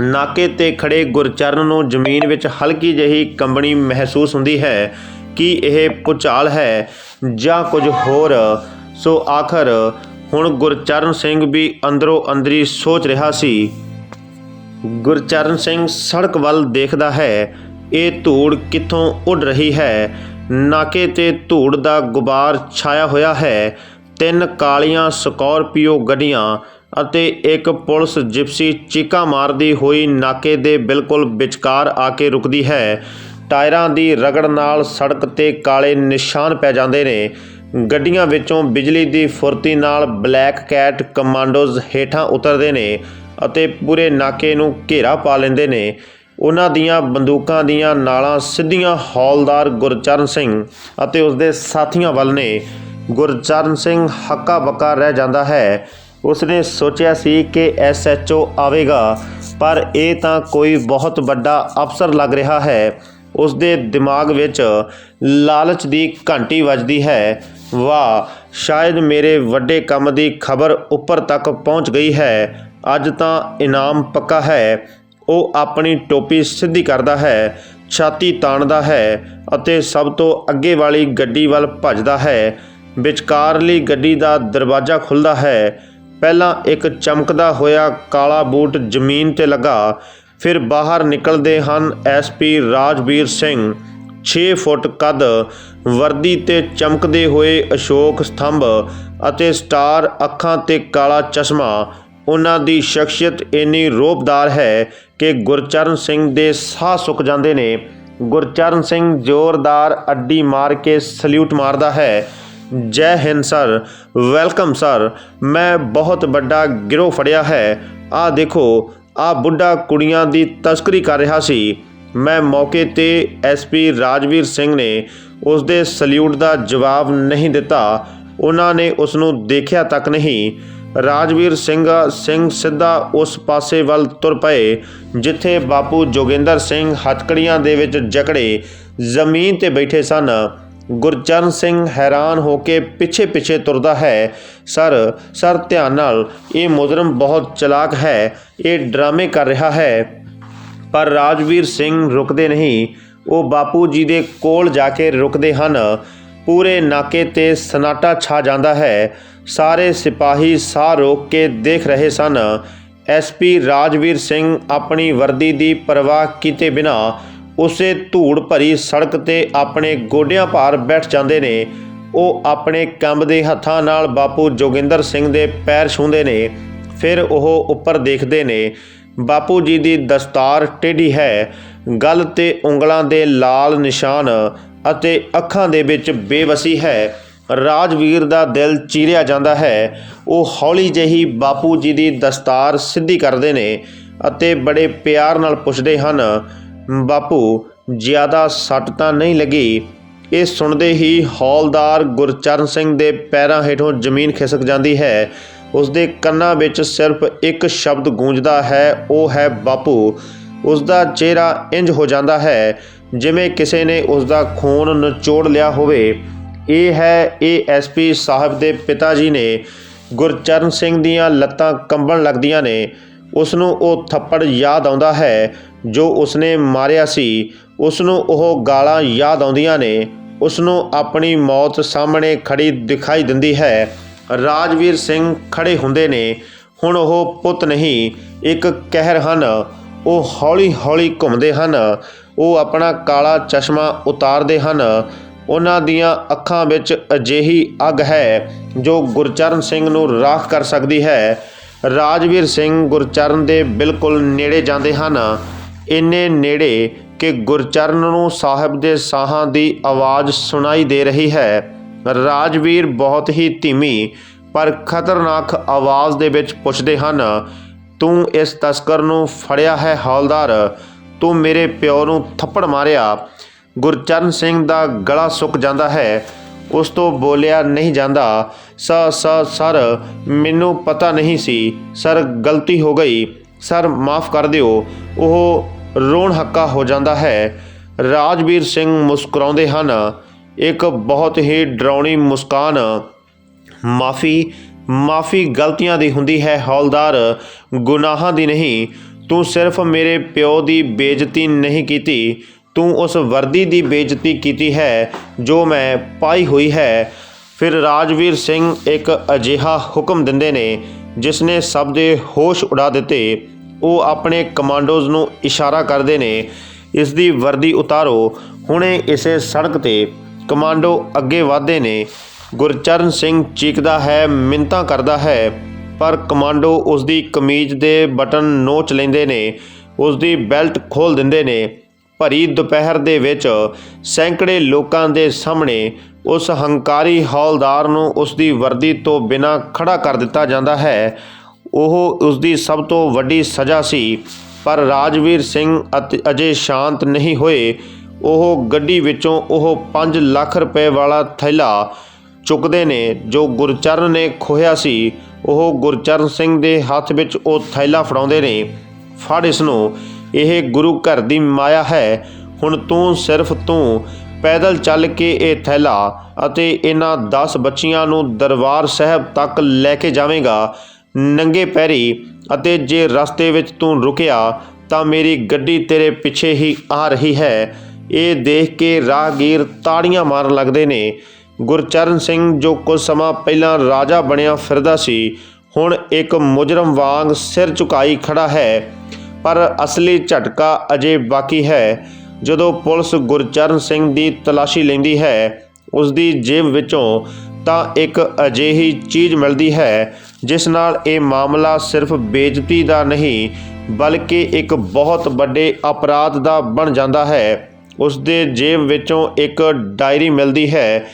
ਨਾਕੇ ਤੇ ਖੜੇ ਗੁਰਚਰਨ ਨੂੰ ਜ਼ਮੀਨ ਵਿੱਚ ਹਲਕੀ ਜਿਹੀ ਕੰਬਣੀ ਮਹਿਸੂਸ ਹੁੰਦੀ ਹੈ ਕਿ ਇਹ ਪੁਚਾਲ ਹੈ ਜਾਂ ਕੁਝ ਹੋਰ। ਸੋ ਆਖਰ ਹੁਣ ਗੁਰਚਰਨ ਸਿੰਘ ਵੀ ਅੰਦਰੋਂ ਅੰਦਰੀ ਸੋਚ ਰਿਹਾ ਸੀ। ਗੁਰਚਰਨ ਸਿੰਘ ਸੜਕ ਵੱਲ ਦੇਖਦਾ ਹੈ, ਇਹ ਧੂੜ ਕਿੱਥੋਂ ਉੱਡ ਰਹੀ ਹੈ? ਨਾਕੇ ਤੇ ਧੂੜ ਦਾ ਗੁਬਾਰ ਛਾਇਆ ਹੋਇਆ ਹੈ। ਤਿੰਨ ਕਾਲੀਆਂ ਸਕੋਰਪੀਓ ਗੱਡੀਆਂ ਅਤੇ ਇੱਕ ਪੁਲਿਸ ਜਿਪਸੀ ਚੀਕਾ ਮਾਰਦੀ ਹੋਈ ਨਾਕੇ ਦੇ ਬਿਲਕੁਲ ਵਿਚਕਾਰ ਆ ਕੇ ਰੁਕਦੀ ਹੈ। ਟਾਇਰਾਂ ਦੀ ਰਗੜ ਨਾਲ ਸੜਕ ਤੇ ਕਾਲੇ ਨਿਸ਼ਾਨ ਪੈ ਜਾਂਦੇ ਨੇ। ਗੱਡੀਆਂ ਵਿੱਚੋਂ ਬਿਜਲੀ ਦੀ ਫੁਰਤੀ ਨਾਲ ਬਲੈਕ ਕੈਟ ਕਮਾਂਡੋਜ਼ ਹੇਠਾਂ ਉਤਰਦੇ ਨੇ ਅਤੇ ਪੂਰੇ ਨਾਕੇ ਨੂੰ ਘੇਰਾ ਪਾ ਲੈਂਦੇ ਨੇ। ਉਹਨਾਂ ਦੀਆਂ ਬੰਦੂਕਾਂ ਦੀਆਂ ਨਾਲਾਂ ਸਿੱਧੀਆਂ ਹੌਲਦਾਰ ਗੁਰਚਰਨ ਸਿੰਘ ਅਤੇ ਉਸਦੇ ਸਾਥੀਆਂ ਵੱਲ ਨੇ। ਗੁਰਚਰਨ ਸਿੰਘ ਹੱਕਾ ਬੱਕਾ ਰਹਿ ਜਾਂਦਾ ਹੈ। ਉਸਨੇ ਸੋਚਿਆ ਸੀ ਕਿ ਐਸਐਚਓ ਆਵੇਗਾ, ਪਰ ਇਹ ਤਾਂ ਕੋਈ ਬਹੁਤ ਵੱਡਾ ਅਫਸਰ ਲੱਗ ਰਿਹਾ ਹੈ। ਉਸਦੇ ਦਿਮਾਗ ਵਿੱਚ ਲਾਲਚ ਦੀ ਘੰਟੀ ਵੱਜਦੀ ਹੈ। ਵਾਹ, ਸ਼ਾਇਦ ਮੇਰੇ ਵੱਡੇ ਕੰਮ ਦੀ ਖਬਰ ਉੱਪਰ ਤੱਕ ਪਹੁੰਚ ਗਈ ਹੈ। ਅੱਜ ਤਾਂ ਇਨਾਮ ਪੱਕਾ ਹੈ। ਉਹ ਆਪਣੀ ਟੋਪੀ ਸਿੱਧੀ ਕਰਦਾ ਹੈ, ਛਾਤੀ ਤਾਣਦਾ ਹੈ ਅਤੇ ਸਭ ਤੋਂ ਅੱਗੇ ਵਾਲੀ ਗੱਡੀ ਵੱਲ ਭੱਜਦਾ ਹੈ। ਵਿਚਕਾਰਲੀ ਗੱਡੀ ਦਾ ਦਰਵਾਜ਼ਾ ਖੁੱਲਦਾ ਹੈ। ਪਹਿਲਾਂ ਇੱਕ ਚਮਕਦਾ ਹੋਇਆ ਕਾਲਾ ਬੂਟ ਜ਼ਮੀਨ ਤੇ ਲੱਗਾ। ਫਿਰ ਬਾਹਰ ਨਿਕਲਦੇ ਹਨ ਐਸਪੀ ਰਾਜਵੀਰ ਸਿੰਘ। 6 ਫੁੱਟ ਕੱਦ ਵਰਦੀ ਤੇ ਚਮਕਦੇ ਹੋਏ ਅਸ਼ੋਕ ਸਤੰਭ ਅਤੇ ਸਟਾਰ ਅੱਖਾਂ ਤੇ ਕਾਲਾ ਚਸ਼ਮਾ, ਉਹਨਾਂ ਦੀ ਸ਼ਖਸੀਅਤ ਇੰਨੀ ਰੋਬਦਾਰ ਹੈ ਕਿ ਗੁਰਚਰਨ ਸਿੰਘ ਦੇ ਸਾਹ ਸੁੱਕ ਜਾਂਦੇ ਨੇ। ਗੁਰਚਰਨ ਸਿੰਘ ਜ਼ੋਰਦਾਰ ਅੱਡੀ ਮਾਰ ਕੇ ਸਲੂਟ ਮਾਰਦਾ ਹੈ, ਜੈ ਹਿੰਦ ਸਰ, ਵੈਲਕਮ ਸਰ, ਮੈਂ ਬਹੁਤ ਵੱਡਾ ਗਿਰੋਹ ਫੜਿਆ ਹੈ। ਆਹ ਦੇਖੋ ਆ ਬੁੱਢਾ ਕੁੜੀਆਂ ਦੀ ਤਸਕਰੀ ਕਰ ਰਿਹਾ ਸੀ। ਮੈਂ ਮੌਕੇ ਤੇ ਐਸਪੀ ਰਾਜਵੀਰ ਸਿੰਘ ਨੇ ਉਸ ਦੇ ਸਲੂਟ ਦਾ ਜਵਾਬ ਨਹੀਂ ਦਿੱਤਾ। ਉਹਨਾਂ ਨੇ ਉਸ ਨੂੰ ਦੇਖਿਆ ਤੱਕ ਨਹੀਂ। ਰਾਜਵੀਰ ਸਿੰਘ ਸਿੰਘ ਸਿੱਧਾ ਉਸ ਪਾਸੇ ਵੱਲ ਤੁਰ ਪਏ, ਜਿੱਥੇ ਬਾਪੂ ਜੋਗਿੰਦਰ ਸਿੰਘ ਹੱਥਕੜੀਆਂ ਦੇ ਵਿੱਚ ਜਕੜੇ ਜ਼ਮੀਨ ਤੇ ਬੈਠੇ ਸਨ। ਗੁਰਚਰਨ ਸਿੰਘ ਹੈਰਾਨ ਹੋ ਕੇ ਪਿੱਛੇ ਪਿੱਛੇ ਤੁਰਦਾ ਹੈ। ਸਰ ਸਰ, ਧਿਆਨ ਨਾਲ, ਇਹ ਮੁਜਰਮ ਬਹੁਤ ਚਲਾਕ ਹੈ। ਇਹ ਡਰਾਮੇ ਕਰ ਰਿਹਾ ਹੈ। ਪਰ ਰਾਜਵੀਰ ਸਿੰਘ ਰੁਕਦੇ ਨਹੀਂ। ਉਹ ਬਾਪੂ ਜੀ ਦੇ ਕੋਲ ਜਾ ਕੇ ਰੁਕਦੇ ਹਨ। ਪੂਰੇ ਨਾਕੇ ਤੇ ਸਨਾਟਾ ਛਾ ਜਾਂਦਾ ਹੈ। ਸਾਰੇ ਸਿਪਾਹੀ ਸਾਹ ਰੋਕ ਕੇ ਦੇਖ ਰਹੇ ਸਨ। ਐਸਪੀ ਰਾਜਵੀਰ ਸਿੰਘ ਆਪਣੀ ਵਰਦੀ ਦੀ ਪਰਵਾਹ ਕੀਤੇ ਬਿਨਾ ਉਸੇ ਧੂੜ ਭਰੀ ਸੜਕ ਤੇ ਆਪਣੇ ਗੋਡਿਆਂ ਭਾਰ ਬੈਠ ਜਾਂਦੇ ਨੇ। ਉਹ ਆਪਣੇ ਕੰਬਦੇ ਹੱਥਾਂ ਨਾਲ ਬਾਪੂ ਜੋਗਿੰਦਰ ਸਿੰਘ ਦੇ ਪੈਰ ਛੂੰਹਦੇ ਨੇ। ਫਿਰ ਉਹ ਉੱਪਰ ਦੇਖਦੇ ਨੇ। ਬਾਪੂ ਜੀ ਦੀ ਦਸਤਾਰ ਟੇਢੀ ਹੈ। ਗਲ ਤੇ ਉਂਗਲਾਂ ਦੇ ਲਾਲ ਨਿਸ਼ਾਨ ਅਤੇ ਅੱਖਾਂ ਦੇ ਵਿੱਚ ਬੇਵਸੀ ਹੈ। ਰਾਜਵੀਰ ਦਾ ਦਿਲ ਚੀਰਿਆ ਜਾਂਦਾ ਹੈ। ਉਹ ਹੌਲੀ ਜਿਹੀ ਬਾਪੂ ਜੀ ਦੀ ਦਸਤਾਰ ਸਿੱਧੀ ਕਰਦੇ ਨੇ ਅਤੇ ਬੜੇ ਪਿਆਰ ਨਾਲ ਪੁੱਛਦੇ ਹਨ, ਬਾਪੂ, ਜ਼ਿਆਦਾ ਸੱਟ ਤਾਂ ਨਹੀਂ ਲੱਗੀ? ਇਹ ਸੁਣਦੇ ਹੀ ਹੌਲਦਾਰ ਗੁਰਚਰਨ ਸਿੰਘ ਦੇ ਪੈਰਾਂ ਹੇਠੋਂ ਜ਼ਮੀਨ ਖਿਸਕ ਜਾਂਦੀ ਹੈ। ਉਸ ਦੇ ਕੰਨਾਂ ਵਿੱਚ ਸਿਰਫ ਇੱਕ ਸ਼ਬਦ ਗੂੰਜਦਾ ਹੈ, ਉਹ ਹੈ, ਬਾਪੂ ਉਸ ਦਾ ਚਿਹਰਾ ਇੰਜ ਹੋ ਜਾਂਦਾ ਹੈ ਜਿਵੇਂ ਕਿਸੇ ਨੇ ਉਸ ਦਾ ਖੂਨ ਨਚੋੜ ਲਿਆ ਹੋਵੇ। ਇਹ ਹੈ ਇਹ ਏਐਸਪੀ ਸਾਹਿਬ ਦੇ ਪਿਤਾ ਜੀ ਨੇ ਗੁਰਚਰਨ ਸਿੰਘ ਦੀਆਂ ਲੱਤਾਂ ਕੰਬਣ ਲੱਗਦੀਆਂ ਨੇ। ਉਸ ਨੂੰ ਉਹ ਥੱਪੜ ਯਾਦ ਆਉਂਦਾ ਹੈ ਜੋ ਉਸਨੇ ਮਾਰਿਆ ਸੀ। ਉਸ ਨੂੰ ਉਹ ਗਾਲਾਂ ਯਾਦ ਆਉਂਦੀਆਂ ਨੇ। ਉਸ ਨੂੰ ਆਪਣੀ ਮੌਤ ਸਾਹਮਣੇ ਖੜੀ ਦਿਖਾਈ ਦਿੰਦੀ ਹੈ। ਰਾਜਵੀਰ ਸਿੰਘ ਖੜੇ ਹੁੰਦੇ ਨੇ। ਹੁਣ ਉਹ ਪੁੱਤ ਨਹੀਂ, ਇੱਕ ਕਹਿਰ ਹਨ। ਉਹ ਹੌਲੀ-ਹੌਲੀ ਘੁੰਮਦੇ ਹਨ। ਉਹ ਆਪਣਾ ਕਾਲਾ ਚਸ਼ਮਾ ਉਤਾਰਦੇ ਹਨ। ਉਹਨਾਂ ਦੀਆਂ ਅੱਖਾਂ ਵਿੱਚ ਅਜਿਹੀ ਅੱਗ ਹੈ ਜੋ ਗੁਰਚਰਨ ਸਿੰਘ ਨੂੰ ਰਾਖ ਕਰ ਸਕਦੀ ਹੈ। ਰਾਜਵੀਰ ਸਿੰਘ ਗੁਰਚਰਨ ਦੇ ਬਿਲਕੁਲ ਨੇੜੇ ਜਾਂਦੇ ਹਨ। ਇੰਨੇ ਨੇੜੇ ਕਿ ਗੁਰਚਰਨ ਨੂੰ ਸਾਹਿਬ ਦੇ ਸਾਹਾਂ ਦੀ ਆਵਾਜ਼ ਸੁਣਾਈ ਦੇ ਰਹੀ ਹੈ। ਰਾਜਵੀਰ ਬਹੁਤ ਹੀ ਧੀਮੀ ਪਰ ਖਤਰਨਾਕ ਆਵਾਜ਼ ਦੇ ਵਿੱਚ ਪੁੱਛਦੇ ਹਨ ਤੂੰ ਇਸ ਤਸਕਰ ਨੂੰ ਫੜਿਆ ਹੈ, ਹੌਲਦਾਰ। ਤੂੰ ਮੇਰੇ ਪਿਓ ਨੂੰ ਥੱਪੜ ਮਾਰਿਆ। ਗੁਰਚਰਨ ਸਿੰਘ ਦਾ ਗਲਾ ਸੁੱਕ ਜਾਂਦਾ ਹੈ। ਉਸ ਤੋਂ ਬੋਲਿਆ ਨਹੀਂ ਜਾਂਦਾ। ਸ ਸ, ਸਰ, ਮੈਨੂੰ ਪਤਾ ਨਹੀਂ ਸੀ। ਸਰ, ਗਲਤੀ ਹੋ ਗਈ। ਸਰ, ਮਾਫ ਕਰ ਦਿਓ। ਉਹ ਰੋਣ ਹੱਕਾ ਹੋ ਜਾਂਦਾ ਹੈ। ਰਾਜਵੀਰ ਸਿੰਘ ਮੁਸਕਰਾਉਂਦੇ ਹਨ। ਇੱਕ ਬਹੁਤ ਹੀ ਡਰਾਉਣੀ ਮੁਸਕਾਨ ਮਾਫੀ ਮਾਫੀ ਗਲਤੀਆਂ ਦੀ ਹੁੰਦੀ ਹੈ, ਹੌਲਦਾਰ, ਗੁਨਾਹਾਂ ਦੀ ਨਹੀਂ। ਤੂੰ ਸਿਰਫ ਮੇਰੇ ਪਿਓ ਦੀ ਬੇਇੱਜ਼ਤੀ ਨਹੀਂ ਕੀਤੀ, ਤੂੰ ਉਸ ਵਰਦੀ ਦੀ ਬੇਇੱਜ਼ਤੀ ਕੀਤੀ ਹੈ, ਜੋ ਮੈਂ ਪਾਈ ਹੋਈ ਹੈ। ਫਿਰ ਰਾਜਵੀਰ ਸਿੰਘ ਇੱਕ ਅਜਿਹਾ ਹੁਕਮ ਦਿੰਦੇ ਨੇ ਜਿਸ ਨੇ ਸਭ ਦੇ ਹੋਸ਼ ਉਡਾ ਦਿੱਤੇ। ਉਹ ਆਪਣੇ ਕਮਾਂਡੋਜ਼ ਨੂੰ ਇਸ਼ਾਰਾ ਕਰਦੇ ਨੇ, ਇਸ ਦੀ ਵਰਦੀ ਉਤਾਰੋ। ਹੁਣੇ ਇਸੇ ਸੜਕ ਤੇ ਕਮਾਂਡੋ ਅੱਗੇ ਵਧਦੇ ਨੇ। ਗੁਰਚਰਨ ਸਿੰਘ ਚੀਕਦਾ ਹੈ ਮਿੰਤਾ ਕਰਦਾ ਹੈ, ਪਰ ਕਮਾਂਡੋ ਉਸ ਦੀ ਕਮੀਜ਼ ਦੇ ਬਟਨ ਨੋਚ ਲੈਂਦੇ ਨੇ ਉਸ ਦੀ ਬੈਲਟ ਖੋਲ ਦਿੰਦੇ ਨੇ। ਭਰੀ ਦੁਪਹਿਰ ਦੇ ਵਿੱਚ ਸੈਂਕੜੇ ਲੋਕਾਂ ਦੇ ਸਾਹਮਣੇ ਉਸ ਹੰਕਾਰੀ ਹੌਲਦਾਰ ਨੂੰ ਉਸ ਦੀ ਵਰਦੀ ਤੋਂ ਬਿਨਾਂ ਖੜਾ ਕਰ ਦਿੱਤਾ ਜਾਂਦਾ ਹੈ। ਉਹ ਉਸ ਦੀ ਸਭ ਤੋਂ ਵੱਡੀ ਸਜ਼ਾ ਸੀ, ਪਰ ਰਾਜਵੀਰ ਸਿੰਘ ਅਤੇ ਅਜੇ ਸ਼ਾਂਤ ਨਹੀਂ ਹੋਏ। ਉਹ ਗੱਡੀ ਵਿੱਚੋਂ ਉਹ 5 ਲੱਖ ਰੁਪਏ ਵਾਲਾ ਥੈਲਾ ਚੁੱਕਦੇ ਨੇ। ਜੋ ਗੁਰਚਰਨ ਨੇ ਖੋਹਿਆ ਸੀ, ਉਹ ਗੁਰਚਰਨ ਸਿੰਘ ਦੇ ਹੱਥ ਵਿੱਚ ਉਹ ਥੈਲਾ ਫੜਾਉਂਦੇ ਨੇ। ਫੜ ਇਸ ਨੂੰ। ਇਹ ਗੁਰੂ ਘਰ ਦੀ ਮਾਇਆ ਹੈ। ਹੁਣ ਤੂੰ ਸਿਰਫ ਤੂੰ ਪੈਦਲ ਚੱਲ ਕੇ ਇਹ ਥੈਲਾ ਅਤੇ ਇਹਨਾਂ 10 ਬੱਚੀਆਂ ਨੂੰ ਦਰਬਾਰ ਸਾਹਿਬ ਤੱਕ ਲੈ ਕੇ ਜਾਵੇਂਗਾ। ਨੰਗੇ ਪੈਰੀ ਅਤੇ ਜੇ ਰਸਤੇ ਵਿੱਚ ਤੂੰ ਰੁਕਿਆ, ਤਾਂ ਮੇਰੀ ਗੱਡੀ ਤੇਰੇ ਪਿੱਛੇ ਹੀ ਆ ਰਹੀ ਹੈ। ਇਹ ਦੇਖ ਕੇ ਰਾਹਗੀਰ ਤਾੜੀਆਂ ਮਾਰਨ ਲੱਗਦੇ ਨੇ। ਗੁਰਚਰਨ ਸਿੰਘ ਜੋ ਕੁਝ ਸਮਾਂ ਪਹਿਲਾਂ ਰਾਜਾ ਬਣਿਆ ਫਿਰਦਾ ਸੀ, ਹੁਣ ਇੱਕ ਮੁਜਰਮ ਵਾਂਗ ਸਿਰ ਝੁਕਾਈ ਖੜਾ ਹੈ। ਪਰ ਅਸਲੀ ਝਟਕਾ ਅਜੇ ਬਾਕੀ ਹੈ। ਜਦੋਂ ਪੁਲਿਸ ਗੁਰਚਰਨ ਸਿੰਘ ਦੀ ਤਲਾਸ਼ੀ ਲੈਂਦੀ ਹੈ, ਉਸ ਦੀ ਜੇਬ ਵਿੱਚੋਂ ਤਾਂ ਇੱਕ ਅਜਿਹੀ ਚੀਜ਼ ਮਿਲਦੀ ਹੈ, ਜਿਸ ਨਾਲ ਇਹ ਮਾਮਲਾ ਸਿਰਫ ਬੇਇੱਜ਼ਤੀ ਦਾ ਨਹੀਂ, ਬਲਕਿ ਇੱਕ ਬਹੁਤ ਵੱਡੇ ਅਪਰਾਧ ਦਾ ਬਣ ਜਾਂਦਾ ਹੈ। ਉਸ ਦੇ ਜੇਬ ਵਿੱਚੋਂ ਇੱਕ ਡਾਇਰੀ ਮਿਲਦੀ ਹੈ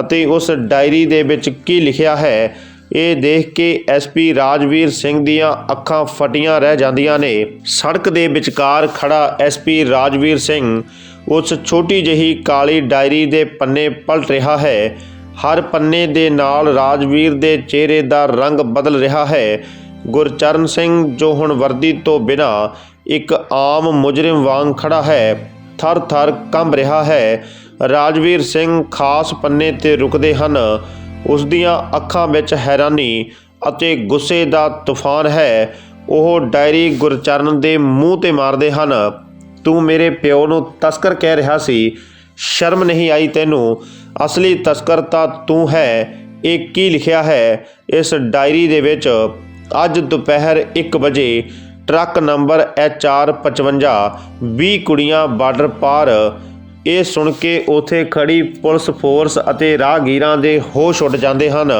ਅਤੇ ਉਸ ਡਾਇਰੀ ਦੇ ਵਿੱਚ ਕੀ ਲਿਖਿਆ ਹੈ? ਇਹ ਦੇਖ ਕੇ ਐਸਪੀ ਰਾਜਵੀਰ ਸਿੰਘ ਦੀਆਂ ਅੱਖਾਂ ਫਟੀਆਂ ਰਹਿ ਜਾਂਦੀਆਂ ਨੇ। ਸੜਕ ਦੇ ਵਿਚਕਾਰ ਖੜਾ ਐਸਪੀ ਰਾਜਵੀਰ ਸਿੰਘ, ਉਸ ਛੋਟੀ ਜਿਹੀ ਕਾਲੀ ਡਾਇਰੀ ਦੇ ਪੰਨੇ ਪਲਟ ਰਿਹਾ ਹੈ। ਹਰ ਪੰਨੇ ਦੇ ਨਾਲ ਰਾਜਵੀਰ ਦੇ ਚਿਹਰੇ ਦਾ ਰੰਗ ਬਦਲ ਰਿਹਾ ਹੈ। ਗੁਰਚਰਨ ਸਿੰਘ, ਜੋ ਹੁਣ ਵਰਦੀ ਤੋਂ ਬਿਨਾਂ ਇੱਕ ਆਮ ਮੁਜਰਮ ਵਾਂਗ ਖੜਾ ਹੈ, ਥਰ-ਥਰ ਕੰਬ ਰਿਹਾ ਹੈ। ਰਾਜਵੀਰ ਸਿੰਘ ਖਾਸ ਪੰਨੇ ਤੇ ਰੁਕਦੇ ਹਨ। ਉਸ ਦੀਆਂ ਅੱਖਾਂ ਵਿੱਚ ਹੈਰਾਨੀ ਅਤੇ ਗੁੱਸੇ ਦਾ ਤੂਫਾਨ ਹੈ। ਉਹ ਡਾਇਰੀ ਗੁਰਚਰਨ ਦੇ ਮੂੰਹ ਤੇ ਮਾਰਦੇ ਹਨ। ਤੂੰ ਮੇਰੇ ਪਿਓ ਨੂੰ ਤਸਕਰ ਕਹਿ ਰਿਹਾ ਸੀ। ਸ਼ਰਮ ਨਹੀਂ ਆਈ ਤੈਨੂੰ। ਅਸਲੀ ਤਸਕਰ ਤਾਂ ਤੂੰ ਹੈ। ਇਹ ਕੀ ਲਿਖਿਆ ਹੈ? ਇਸ ਡਾਇਰੀ ਦੇ ਵਿੱਚ ਅੱਜ ਦੁਪਹਿਰ 1 ਵਜੇ ਟਰੱਕ ਨੰਬਰ HR 55 20 ਕੁੜੀਆਂ ਬਾਰਡਰ ਪਾਰ ਇਹ ਸੁਣ ਕੇ ਉਥੇ ਖੜੀ ਪੁਲਿਸ ਫੋਰਸ ਅਤੇ ਰਾਹਗੀਰਾਂ ਦੇ ਹੋਸ਼ ਉੱਡ ਜਾਂਦੇ ਹਨ।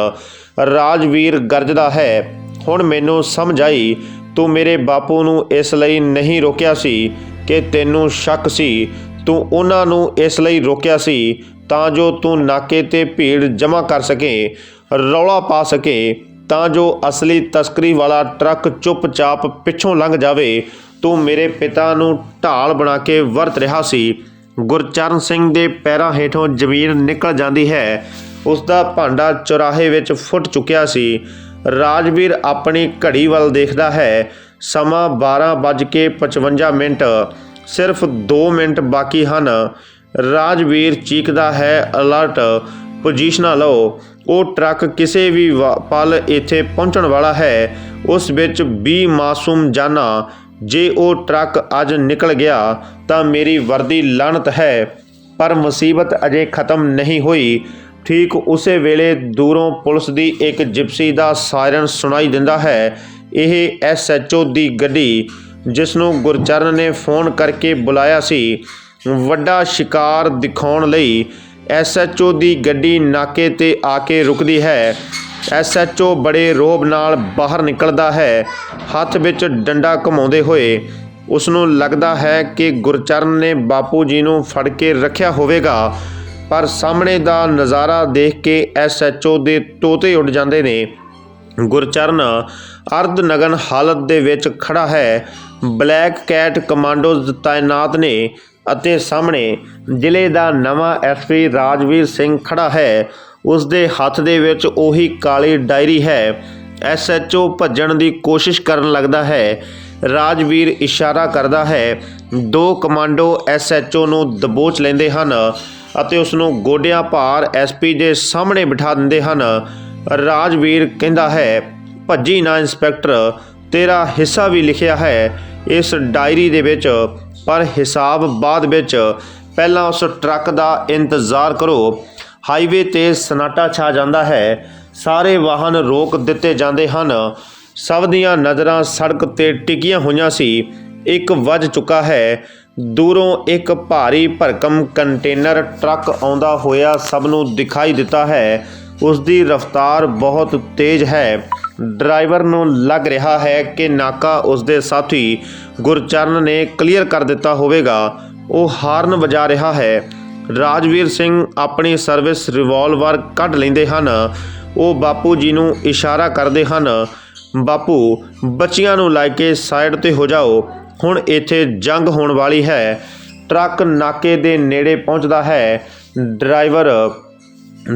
ਰਾਜਵੀਰ ਗਰਜਦਾ ਹੈ, ਹੁਣ ਮੈਨੂੰ ਸਮਝ ਆਈ, ਤੂੰ ਮੇਰੇ ਬਾਪੂ ਨੂੰ ਇਸ ਲਈ ਨਹੀਂ ਰੋਕਿਆ ਸੀ ਕਿ ਤੈਨੂੰ ਸ਼ੱਕ ਸੀ। ਤੂੰ ਉਹਨਾਂ ਨੂੰ ਇਸ ਲਈ ਰੋਕਿਆ ਸੀ ਤਾਂ ਜੋ ਤੂੰ ਨਾਕੇ ਤੇ ਭੀੜ ਜਮ੍ਹਾਂ ਕਰ ਸਕੇ, ਰੌਲਾ ਪਾ ਸਕੇ, ਤਾਂ ਜੋ ਅਸਲੀ ਤਸਕਰੀ ਵਾਲਾ ਟਰੱਕ ਚੁੱਪਚਾਪ ਪਿੱਛੋਂ ਲੰਘ ਜਾਵੇ। ਤੂੰ ਮੇਰੇ ਪਿਤਾ ਨੂੰ ਢਾਲ ਬਣਾ ਕੇ ਵਰਤ ਰਿਹਾ ਸੀ। ਗੁਰਚਰਨ ਸਿੰਘ ਦੇ ਪੈਰਾਂ ਹੇਠੋਂ ਜ਼ਮੀਨ ਨਿਕਲ ਜਾਂਦੀ ਹੈ। ਉਸ ਦਾ ਭਾਂਡਾ ਚੁਰਾਹੇ ਵਿੱਚ ਫੁੱਟ ਚੁੱਕਿਆ ਸੀ। ਰਾਜਵੀਰ ਆਪਣੀ ਘੜੀ ਵੱਲ ਦੇਖਦਾ ਹੈ। ਸਮਾਂ 12:55 ਮਿੰਟ, ਸਿਰਫ 2 ਮਿੰਟ ਬਾਕੀ ਹਨ। ਰਾਜਵੀਰ ਚੀਕਦਾ ਹੈ ਅਲਰਟ ਪੋਜੀਸ਼ਨਾਂ ਲਓ। ਉਹ ਟਰੱਕ ਕਿਸੇ ਵੀ ਵਾ- ਪਲ ਇੱਥੇ ਪਹੁੰਚਣ ਵਾਲਾ ਹੈ। ਉਸ ਵਿੱਚ 20 ਮਾਸੂਮ ਜਾਨਾਂ ਜੇ ਉਹ ਟਰੱਕ ਅੱਜ ਨਿਕਲ ਗਿਆ ਤਾਂ ਮੇਰੀ ਵਰਦੀ ਲਾਨਤ ਹੈ, ਪਰ ਮੁਸੀਬਤ ਅਜੇ ਖਤਮ ਨਹੀਂ ਹੋਈ। ਠੀਕ ਉਸੇ ਵੇਲੇ ਦੂਰੋਂ ਪੁਲਿਸ ਦੀ ਇੱਕ ਜਿਪਸੀ ਦਾ ਸਾਇਰਨ ਸੁਣਾਈ ਦਿੰਦਾ ਹੈ। ਇਹ ਐਸਐਚਓ ਦੀ ਗੱਡੀ, ਜਿਸ ਨੂੰ ਗੁਰਚਰਨ ਨੇ ਫੋਨ ਕਰਕੇ ਬੁਲਾਇਆ ਸੀ, ਵੱਡਾ ਸ਼ਿਕਾਰ ਦਿਖਾਉਣ ਲਈ। ਐਸਐਚਓ ਦੀ ਗੱਡੀ ਨਾਕੇ ਤੇ ਆ ਕੇ ਰੁਕਦੀ ਹੈ। ਐਸਐਚਓ ਬੜੇ ਰੋਬ ਨਾਲ ਬਾਹਰ ਨਿਕਲਦਾ ਹੈ। ਹੱਥ ਵਿੱਚ ਡੰਡਾ ਘਮਾਉਂਦੇ ਹੋਏ ਉਸ ਨੂੰ ਲੱਗਦਾ ਹੈ ਕਿ ਗੁਰਚਰਨ ਨੇ ਬਾਪੂ ਜੀ ਨੂੰ ਫੜ ਕੇ ਰੱਖਿਆ ਹੋਵੇਗਾ। ਪਰ ਸਾਹਮਣੇ ਦਾ ਨਜ਼ਾਰਾ ਦੇਖ ਕੇ ਐਸਐਚਓ ਦੇ ਤੋਤੇ ਉੱਡ ਜਾਂਦੇ ਨੇ। ਗੁਰਚਰਨ ਅਰਧ ਨਗਨ ਹਾਲਤ ਦੇ ਵਿੱਚ ਖੜਾ ਹੈ। ਬਲੈਕ ਕੈਟ ਕਮਾਂਡੋਜ਼ ਤਾਇਨਾਤ ਨੇ ਅਤੇ ਸਾਹਮਣੇ ਜ਼ਿਲ੍ਹੇ ਦਾ ਨਵਾਂ ਐਸਪੀ ਰਾਜਵੀਰ ਸਿੰਘ ਖੜਾ ਹੈ। ਉਸ ਦੇ ਹੱਥ ਦੇ ਵਿੱਚ ਉਹੀ ਕਾਲੀ ਡਾਇਰੀ ਹੈ। ਐਸਐਚਓ ਭੱਜਣ ਦੀ ਕੋਸ਼ਿਸ਼ ਕਰਨ ਲੱਗਦਾ ਹੈ। ਰਾਜਵੀਰ ਇਸ਼ਾਰਾ ਕਰਦਾ ਹੈ। ਦੋ ਕਮਾਂਡੋ ਐਸਐਚਓ ਨੂੰ ਦਬੋਚ ਲੈਂਦੇ ਹਨ ਅਤੇ ਉਸ ਨੂੰ ਗੋਡਿਆਂ ਭਾਰ ਐਸਪੀ ਦੇ ਸਾਹਮਣੇ ਬਿਠਾ ਦਿੰਦੇ ਹਨ। ਰਾਜਵੀਰ ਕਹਿੰਦਾ ਹੈ, ਭੱਜੀ ਨਾ ਇੰਸਪੈਕਟਰ, ਤੇਰਾ ਹਿੱਸਾ ਵੀ ਲਿਖਿਆ ਹੈ ਇਸ ਡਾਇਰੀ ਦੇ ਵਿੱਚ, ਪਰ ਹਿਸਾਬ ਬਾਅਦ ਵਿੱਚ। ਪਹਿਲਾਂ ਉਸ ਟਰੱਕ ਦਾ ਇੰਤਜ਼ਾਰ ਕਰੋ। ਹਾਈਵੇ ਤੇ ਸਨਾਟਾ ਛਾ ਜਾਂਦਾ ਹੈ। ਸਾਰੇ ਵਾਹਨ ਰੋਕ ਦਿੱਤੇ ਜਾਂਦੇ ਹਨ। ਸਭ ਦੀਆਂ ਨਜ਼ਰਾਂ ਸੜਕ ਤੇ ਟਿਕੀਆਂ ਹੋਈਆਂ ਸੀ। ਇੱਕ ਵੱਜ ਚੁੱਕਾ ਹੈ। ਦੂਰੋਂ ਇੱਕ ਭਾਰੀ ਭਰਕਮ ਕੰਟੇਨਰ ਟਰੱਕ ਆਉਂਦਾ ਹੋਇਆ ਸਭ ਨੂੰ ਦਿਖਾਈ ਦਿੱਤਾ ਹੈ। ਉਸ ਦੀ ਰਫ਼ਤਾਰ ਬਹੁਤ ਤੇਜ਼ ਹੈ। ਡਰਾਈਵਰ ਨੂੰ ਲੱਗ ਰਿਹਾ ਹੈ ਕਿ ਨਾਕਾ ਉਸ ਦੇ ਸਾਥੀ ਗੁਰਚਰਨ ਨੇ ਕਲੀਅਰ ਕਰ ਦਿੱਤਾ ਹੋਵੇਗਾ। ਉਹ ਹਾਰਨ ਵਜਾ ਰਿਹਾ ਹੈ। ਰਾਜਵੀਰ ਸਿੰਘ ਆਪਣੀ ਸਰਵਿਸ ਰਿਵਾਲਵਰ ਕੱਢ ਲੈਂਦੇ ਹਨ। ਉਹ ਬਾਪੂ ਜੀ ਨੂੰ ਇਸ਼ਾਰਾ ਕਰਦੇ ਹਨ, ਬਾਪੂ, ਬੱਚਿਆਂ ਨੂੰ ਲੈ ਕੇ ਸਾਈਡ ਤੇ ਹੋ ਜਾਓ। ਹੁਣ ਇੱਥੇ ਜੰਗ ਹੋਣ ਵਾਲੀ ਹੈ। ਟਰੱਕ ਨਾਕੇ ਦੇ ਨੇੜੇ ਪਹੁੰਚਦਾ ਹੈ। ਡਰਾਈਵਰ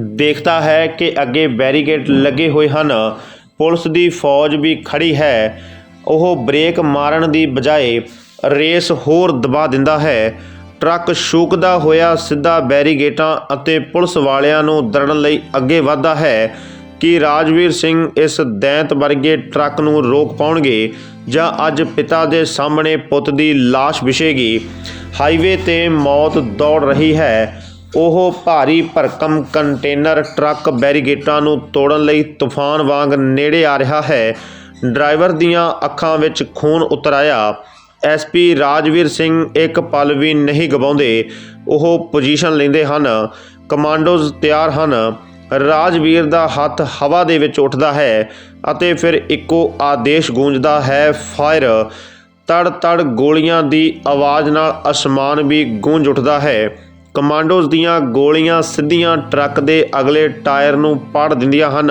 ਦੇਖਦਾ ਹੈ ਕਿ ਅੱਗੇ ਬੈਰੀਕੇਡ ਲੱਗੇ ਹੋਏ ਹਨ। ਪੁਲਿਸ ਦੀ ਫੌਜ ਵੀ ਖੜੀ ਹੈ। ਉਹ ਬ੍ਰੇਕ ਮਾਰਨ ਦੀ ਬਜਾਏ ਰੇਸ ਹੋਰ ਦਬਾ ਦਿੰਦਾ ਹੈ। ਟਰੱਕ ਸ਼ੂਕਦਾ ਹੋਇਆ ਸਿੱਧਾ ਬੈਰੀਗੇਟਾਂ ਅਤੇ ਪੁਲਿਸ ਵਾਲਿਆਂ ਨੂੰ ਦਰੜਨ ਲਈ ਅੱਗੇ ਵਧਦਾ ਹੈ ਕਿ ਰਾਜਵੀਰ ਸਿੰਘ ਇਸ ਦੈਂਤ ਵਰਗੇ ਟਰੱਕ ਨੂੰ ਰੋਕ ਪਾਉਣਗੇ ਜਾਂ ਅੱਜ ਪਿਤਾ ਦੇ ਸਾਹਮਣੇ ਪੁੱਤ ਦੀ ਲਾਸ਼ ਵਿਛੇਗੀ। ਹਾਈਵੇ ਤੇ ਮੌਤ ਦੌੜ ਰਹੀ ਹੈ। ਉਹ ਭਾਰੀ ਭਰਕਮ ਕੰਟੇਨਰ ਟਰੱਕ ਬੈਰੀਗੇਟਾਂ ਨੂੰ ਤੋੜਨ ਲਈ ਤੂਫਾਨ ਵਾਂਗ ਨੇੜੇ ਆ ਰਿਹਾ ਹੈ। ਡਰਾਈਵਰ ਦੀਆਂ ਅੱਖਾਂ ਵਿੱਚ ਖੂਨ ਉਤਰ ਆਇਆ। ਐਸਪੀ ਰਾਜਵੀਰ ਸਿੰਘ ਇੱਕ ਪਲ ਵੀ ਨਹੀਂ ਗਵਾਉਂਦੇ। ਉਹ ਪੋਜੀਸ਼ਨ ਲੈਂਦੇ ਹਨ ਕਮਾਂਡੋਜ਼ ਤਿਆਰ ਹਨ। ਰਾਜਵੀਰ ਦਾ ਹੱਥ ਹਵਾ ਦੇ ਵਿੱਚ ਉੱਠਦਾ ਹੈ ਅਤੇ ਫਿਰ ਇੱਕੋ ਆਦੇਸ਼ ਗੂੰਜਦਾ ਹੈ, ਫਾਇਰ! ਤੜ ਤੜ ਗੋਲੀਆਂ ਦੀ ਆਵਾਜ਼ ਨਾਲ ਅਸਮਾਨ ਵੀ ਗੂੰਜ ਉੱਠਦਾ ਹੈ। ਕਮਾਂਡੋਜ਼ ਦੀਆਂ ਗੋਲੀਆਂ ਸਿੱਧੀਆਂ ਟਰੱਕ ਦੇ ਅਗਲੇ ਟਾਇਰ ਨੂੰ ਪਾੜ ਦਿੰਦੀਆਂ ਹਨ।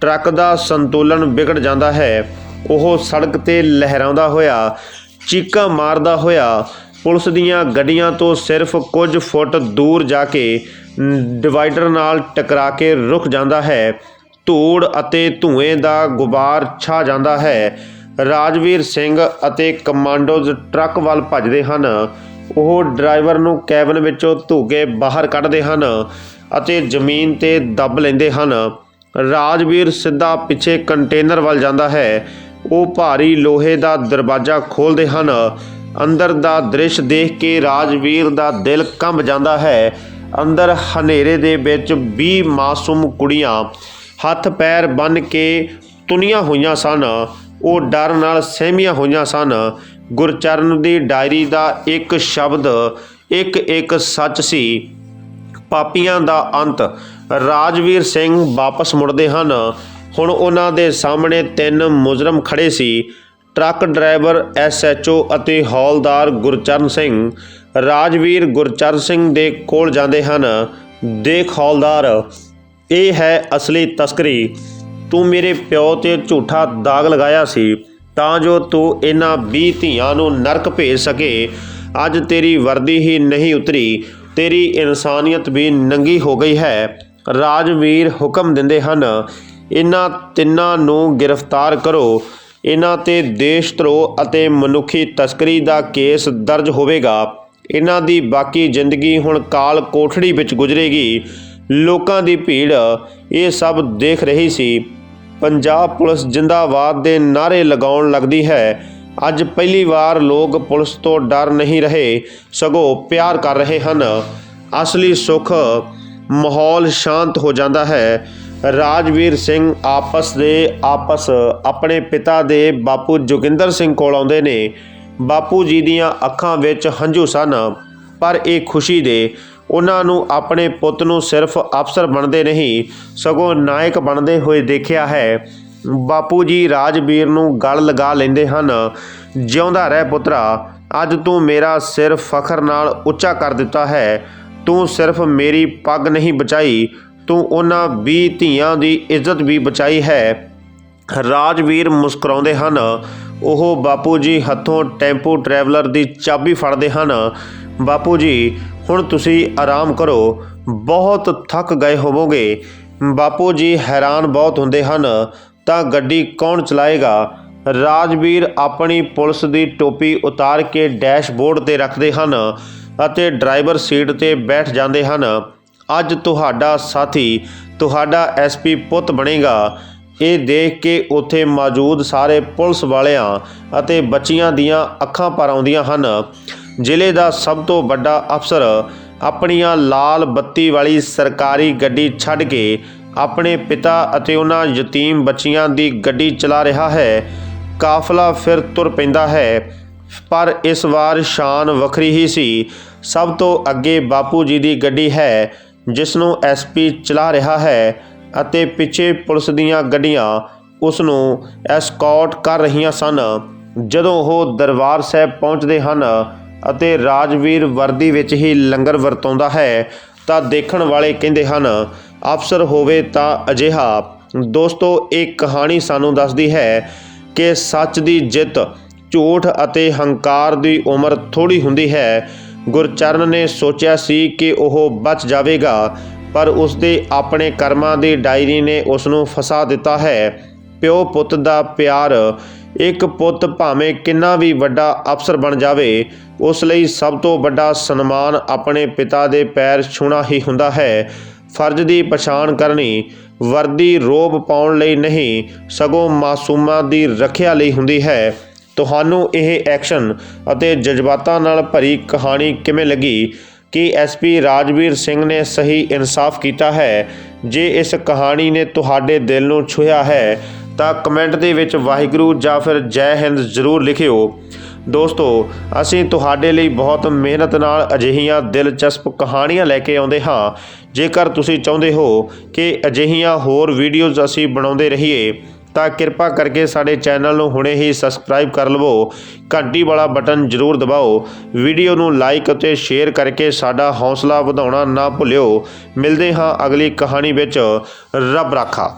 ਟਰੱਕ ਦਾ ਸੰਤੁਲਨ ਵਿਗੜ ਜਾਂਦਾ ਹੈ। ਉਹ ਸੜਕ ਤੇ ਲਹਿਰਾਉਂਦਾ ਹੋਇਆ ਚੀਕਾਂ ਮਾਰਦਾ ਹੋਇਆ ਪੁਲਿਸ ਦੀਆਂ ਗੱਡੀਆਂ ਤੋਂ ਸਿਰਫ ਕੁਝ ਫੁੱਟ ਦੂਰ ਜਾ ਕੇ ਡਿਵਾਈਡਰ ਨਾਲ ਟਕਰਾ ਕੇ ਰੁਕ ਜਾਂਦਾ ਹੈ। ਧੂੜ ਅਤੇ ਧੂਏ ਦਾ ਗੁਬਾਰ ਛਾ ਜਾਂਦਾ ਹੈ। ਰਾਜਵੀਰ ਸਿੰਘ ਅਤੇ ਕਮਾਂਡੋਜ਼ ਟਰੱਕ ਵੱਲ ਭੱਜਦੇ ਹਨ। ਉਹ ਡਰਾਈਵਰ ਨੂੰ ਕੈਬਨ ਵਿੱਚੋਂ ਧੂ ਕੇ ਬਾਹਰ ਕੱਢਦੇ ਹਨ ਅਤੇ ਜ਼ਮੀਨ ਤੇ ਦੱਬ ਲੈਂਦੇ ਹਨ। ਰਾਜਵੀਰ ਸਿੱਧਾ ਪਿੱਛੇ ਕੰਟੇਨਰ ਵੱਲ ਜਾਂਦਾ ਹੈ। ਉਹ ਭਾਰੀ ਲੋਹੇ ਦਾ ਦਰਵਾਜ਼ਾ ਖੋਲਦੇ ਹਨ। ਅੰਦਰ ਦਾ ਦ੍ਰਿਸ਼ ਦੇਖ ਕੇ ਰਾਜਵੀਰ ਦਾ ਦਿਲ ਕੰਬ ਜਾਂਦਾ ਹੈ। ਅੰਦਰ ਹਨੇਰੇ ਦੇ ਵਿੱਚ 20 ਮਾਸੂਮ ਕੁੜੀਆਂ ਹੱਥ ਪੈਰ ਬੰਨ ਕੇ ਤੁਨੀਆਂ ਹੋਈਆਂ ਸਨ। ਉਹ ਡਰ ਨਾਲ ਸਹਿਮੀਆਂ ਹੋਈਆਂ ਸਨ। ਗੁਰਚਰਨ ਦੀ ਡਾਇਰੀ ਦਾ ਇੱਕ ਸ਼ਬਦ, ਇੱਕ ਇੱਕ ਸੱਚ ਸੀ। ਪਾਪੀਆਂ ਦਾ ਅੰਤ। ਰਾਜਵੀਰ ਸਿੰਘ ਵਾਪਸ ਮੁੜਦੇ ਹਨ। ਹੁਣ ਉਹਨਾਂ ਦੇ ਸਾਹਮਣੇ ਤਿੰਨ ਮੁਜਰਮ ਖੜੇ ਸੀ। ਟਰੱਕ ਡਰਾਈਵਰ ਐਸਐਚਓ ਅਤੇ ਹੌਲਦਾਰ ਗੁਰਚਰਨ ਸਿੰਘ। ਰਾਜਵੀਰ ਗੁਰਚਰਨ ਸਿੰਘ ਦੇ ਕੋਲ ਜਾਂਦੇ ਹਨ। ਦੇਖ ਹੌਲਦਾਰ, ਇਹ ਹੈ ਅਸਲੀ ਤਸਕਰੀ। ਤੂੰ ਮੇਰੇ ਪਿਓ ਤੇ ਝੂਠਾ ਦਾਗ ਲਗਾਇਆ ਸੀ, ਤਾਂ ਜੋ ਤੂੰ ਇਹਨਾਂ 20 ਧੀਆਂ ਨੂੰ ਨਰਕ ਭੇਜ ਸਕੇ। ਅੱਜ ਤੇਰੀ ਵਰਦੀ ਹੀ ਨਹੀਂ ਉਤਰੀ, ਤੇਰੀ ਇਨਸਾਨੀਅਤ ਵੀ ਨੰਗੀ ਹੋ ਗਈ ਹੈ। ਰਾਜਵੀਰ ਹੁਕਮ ਦਿੰਦੇ ਹਨ ਇਹਨਾਂ ਤਿੰਨਾਂ ਨੂੰ ਗ੍ਰਿਫਤਾਰ ਕਰੋ। ਇਹਨਾਂ ਤੇ ਦੇਸ਼ ਧਰੋਹ ਅਤੇ ਮਨੁੱਖੀ ਤਸਕਰੀ ਦਾ ਕੇਸ ਦਰਜ ਹੋਵੇਗਾ। ਇਹਨਾਂ ਦੀ ਬਾਕੀ ਜ਼ਿੰਦਗੀ ਹੁਣ ਕਾਲ ਕੋਠੜੀ ਵਿੱਚ ਗੁਜ਼ਰੇਗੀ। ਲੋਕਾਂ ਦੀ ਭੀੜ, ਇਹ ਸਭ ਦੇਖ ਰਹੀ ਸੀ। ਪੰਜਾਬ ਪੁਲਿਸ ਜਿੰਦਾਬਾਦ ਦੇ ਨਾਰੇ ਲਗਾਉਣ ਲੱਗਦੀ ਹੈ। ਅੱਜ ਪਹਿਲੀ ਵਾਰ ਲੋਕ ਪੁਲਿਸ ਤੋਂ ਡਰ ਨਹੀਂ ਰਹੇ, ਸਗੋਂ ਪਿਆਰ ਕਰ ਰਹੇ ਹਨ। ਅਸਲੀ ਸੁੱਖ ਮਾਹੌਲ ਸ਼ਾਂਤ ਹੋ ਜਾਂਦਾ ਹੈ। ਰਾਜਵੀਰ ਸਿੰਘ ਆਪਸ ਦੇ ਆਪਸ ਆਪਣੇ ਪਿਤਾ ਦੇ ਬਾਪੂ ਜੋਗਿੰਦਰ ਸਿੰਘ ਕੋਲ ਆਉਂਦੇ ਨੇ। ਬਾਪੂ ਜੀ ਦੀਆਂ ਅੱਖਾਂ ਵਿੱਚ ਹੰਝੂ ਸਨ, ਪਰ ਇਹ ਖੁਸ਼ੀ ਦੇ ਉਹਨਾਂ ਨੂੰ ਆਪਣੇ ਪੁੱਤ ਨੂੰ ਸਿਰਫ ਅਫਸਰ ਬਣਦੇ ਨਹੀਂ, ਸਗੋਂ ਨਾਇਕ ਬਣਦੇ ਹੋਏ ਦੇਖਿਆ ਹੈ। ਬਾਪੂ ਜੀ ਰਾਜਵੀਰ ਨੂੰ ਗਲ ਲਗਾ ਲੈਂਦੇ ਹਨ, ਜਿਉਂਦਾ ਰਹਿ ਪੁੱਤਰਾ, ਅੱਜ ਤੂੰ ਮੇਰਾ ਸਿਰ ਫਖਰ ਨਾਲ ਉੱਚਾ ਕਰ ਦਿੱਤਾ ਹੈ। ਤੂੰ ਸਿਰਫ ਮੇਰੀ ਪੱਗ ਨਹੀਂ ਬਚਾਈ ਤੂੰ ਉਹਨਾਂ 20 ਧੀਆਂ ਦੀ ਇੱਜ਼ਤ ਵੀ ਬਚਾਈ ਹੈ। ਰਾਜਵੀਰ ਮੁਸਕਰਾਉਂਦੇ ਹਨ। ਉਹ ਬਾਪੂ ਜੀ ਹੱਥੋਂ ਟੈਂਪੂ ਟਰੈਵਲਰ ਦੀ ਚਾਬੀ ਫੜਦੇ ਹਨ। ਬਾਪੂ ਜੀ, ਹੁਣ ਤੁਸੀਂ ਆਰਾਮ ਕਰੋ। ਬਹੁਤ ਥੱਕ ਗਏ ਹੋਵੋਗੇ। ਬਾਪੂ ਜੀ ਹੈਰਾਨ ਬਹੁਤ ਹੁੰਦੇ ਹਨ। ਤਾਂ ਗੱਡੀ ਕੌਣ ਚਲਾਏਗਾ? ਰਾਜਵੀਰ ਆਪਣੀ ਪੁਲਿਸ ਦੀ ਟੋਪੀ ਉਤਾਰ ਕੇ ਡੈਸ਼ਬੋਰਡ ਤੇ ਰੱਖਦੇ ਹਨ ਅਤੇ ਡਰਾਈਵਰ ਸੀਟ ਤੇ ਬੈਠ ਜਾਂਦੇ ਹਨ। ਅੱਜ ਤੁਹਾਡਾ ਸਾਥੀ, ਤੁਹਾਡਾ ਐਸਪੀ ਪੁੱਤ ਬਣੇਗਾ। ਇਹ ਦੇਖ ਕੇ ਉੱਥੇ ਮੌਜੂਦ ਸਾਰੇ ਪੁਲਿਸ ਵਾਲਿਆਂ ਅਤੇ ਬੱਚੀਆਂ ਦੀਆਂ ਅੱਖਾਂ ਭਰ ਆਉਂਦੀਆਂ ਹਨ। ਜ਼ਿਲ੍ਹੇ ਦਾ ਸਭ ਤੋਂ ਵੱਡਾ ਅਫਸਰ ਆਪਣੀਆਂ ਲਾਲ ਬੱਤੀ ਵਾਲੀ ਸਰਕਾਰੀ ਗੱਡੀ ਛੱਡ ਕੇ ਆਪਣੇ ਪਿਤਾ ਅਤੇ ਉਹਨਾਂ ਯਤੀਮ ਬੱਚੀਆਂ ਦੀ ਗੱਡੀ ਚਲਾ ਰਿਹਾ ਹੈ। ਕਾਫਲਾ ਫਿਰ ਤੁਰ ਪੈਂਦਾ ਹੈ, ਪਰ ਇਸ ਵਾਰ ਸ਼ਾਨ ਵੱਖਰੀ ਹੀ ਸੀ। ਸਭ ਤੋਂ ਅੱਗੇ ਬਾਪੂ ਜੀ ਦੀ ਗੱਡੀ ਹੈ ਜਿਸ ਨੂੰ ਐਸਪੀ ਚਲਾ ਰਿਹਾ ਹੈ ਅਤੇ ਪਿੱਛੇ ਪੁਲਿਸ ਦੀਆਂ ਗੱਡੀਆਂ ਉਸ ਨੂੰ ਐਸਕੌਟ ਕਰ ਰਹੀਆਂ ਸਨ। ਜਦੋਂ ਉਹ ਦਰਬਾਰ ਸਾਹਿਬ ਪਹੁੰਚਦੇ ਹਨ ਅਤੇ ਰਾਜਵੀਰ ਵਰਦੀ ਵਿੱਚ ਹੀ ਲੰਗਰ ਵਰਤਾਉਂਦਾ ਹੈ, ਤਾਂ ਦੇਖਣ ਵਾਲੇ ਕਹਿੰਦੇ ਹਨ, ਅਫਸਰ ਹੋਵੇ ਤਾਂ ਅਜਿਹਾ। ਦੋਸਤੋ, ਇਹ ਕਹਾਣੀ ਸਾਨੂੰ ਦੱਸਦੀ ਹੈ ਕਿ ਸੱਚ ਦੀ ਜਿੱਤ, ਝੂਠ ਅਤੇ ਹੰਕਾਰ ਦੀ ਉਮਰ ਥੋੜੀ ਹੁੰਦੀ ਹੈ। ਗੁਰਚਰਨ ਨੇ ਸੋਚਿਆ ਸੀ ਕਿ ਉਹ ਬਚ ਜਾਵੇਗਾ, ਪਰ ਉਸ ਦੇ ਆਪਣੇ ਕਰਮਾਂ ਦੀ ਡਾਇਰੀ ਨੇ ਉਸ ਨੂੰ ਫਸਾ ਦਿੱਤਾ ਹੈ। ਪਿਓ ਪੁੱਤ ਦਾ ਪਿਆਰ, ਇੱਕ ਪੁੱਤ ਭਾਵੇਂ ਕਿੰਨਾ ਵੀ ਵੱਡਾ ਅਫਸਰ ਬਣ ਜਾਵੇ, ਉਸ ਲਈ ਸਭ ਤੋਂ ਵੱਡਾ ਸਨਮਾਨ ਆਪਣੇ ਪਿਤਾ ਦੇ ਪੈਰ ਛੂਣਾ ਹੀ ਹੁੰਦਾ ਹੈ। ਫਰਜ਼ ਦੀ ਪਛਾਣ ਕਰਨੀ, ਵਰਦੀ ਰੋਬ ਪਾਉਣ ਲਈ ਨਹੀਂ, ਸਗੋਂ ਮਾਸੂਮਾਂ ਦੀ ਰੱਖਿਆ ਲਈ ਹੁੰਦੀ ਹੈ। ਤੁਹਾਨੂੰ ਇਹ ਐਕਸ਼ਨ ਅਤੇ ਜਜ਼ਬਾਤਾਂ ਨਾਲ ਭਰੀ ਕਹਾਣੀ ਕਿਵੇਂ ਲੱਗੀ? ਕਿ ਐਸਪੀ ਰਾਜਵੀਰ ਸਿੰਘ ਨੇ ਸਹੀ ਇਨਸਾਫ ਕੀਤਾ ਹੈ? ਜੇ ਇਸ ਕਹਾਣੀ ਨੇ ਤੁਹਾਡੇ ਦਿਲ ਨੂੰ ਛੂਹਿਆ ਹੈ, ਤਾਂ ਕਮੈਂਟ ਦੇ ਵਿੱਚ ਵਾਹਿਗੁਰੂ ਜਾਂ ਫਿਰ ਜੈ ਹਿੰਦ ਜ਼ਰੂਰ ਲਿਖਿਓ। ਦੋਸਤੋ, ਅਸੀਂ ਤੁਹਾਡੇ ਲਈ ਬਹੁਤ ਮਿਹਨਤ ਨਾਲ ਅਜਿਹੀਆਂ ਦਿਲਚਸਪ ਕਹਾਣੀਆਂ ਲੈ ਕੇ ਆਉਂਦੇ ਹਾਂ। ਜੇਕਰ ਤੁਸੀਂ ਚਾਹੁੰਦੇ ਹੋ ਕਿ ਅਜਿਹੀਆਂ ਹੋਰ ਵੀਡੀਓਜ਼ ਅਸੀਂ ਬਣਾਉਂਦੇ ਰਹੀਏ ਤਾਂ ਕਿਰਪਾ ਕਰਕੇ ਸਾਡੇ ਚੈਨਲ ਨੂੰ ਹੁਣੇ ਹੀ ਸਬਸਕ੍ਰਾਈਬ ਕਰ ਲਵੋ। ਘੰਟੀ ਵਾਲਾ ਬਟਨ ਜ਼ਰੂਰ ਦਬਾਓ। ਵੀਡੀਓ ਨੂੰ ਲਾਈਕ ਅਤੇ ਸ਼ੇਅਰ ਕਰਕੇ ਸਾਡਾ ਹੌਸਲਾ ਵਧਾਉਣਾ ਨਾ ਭੁੱਲਿਓ। ਮਿਲਦੇ ਹਾਂ ਅਗਲੀ ਕਹਾਣੀ ਵਿੱਚ। ਰੱਬ ਰਾਖਾ।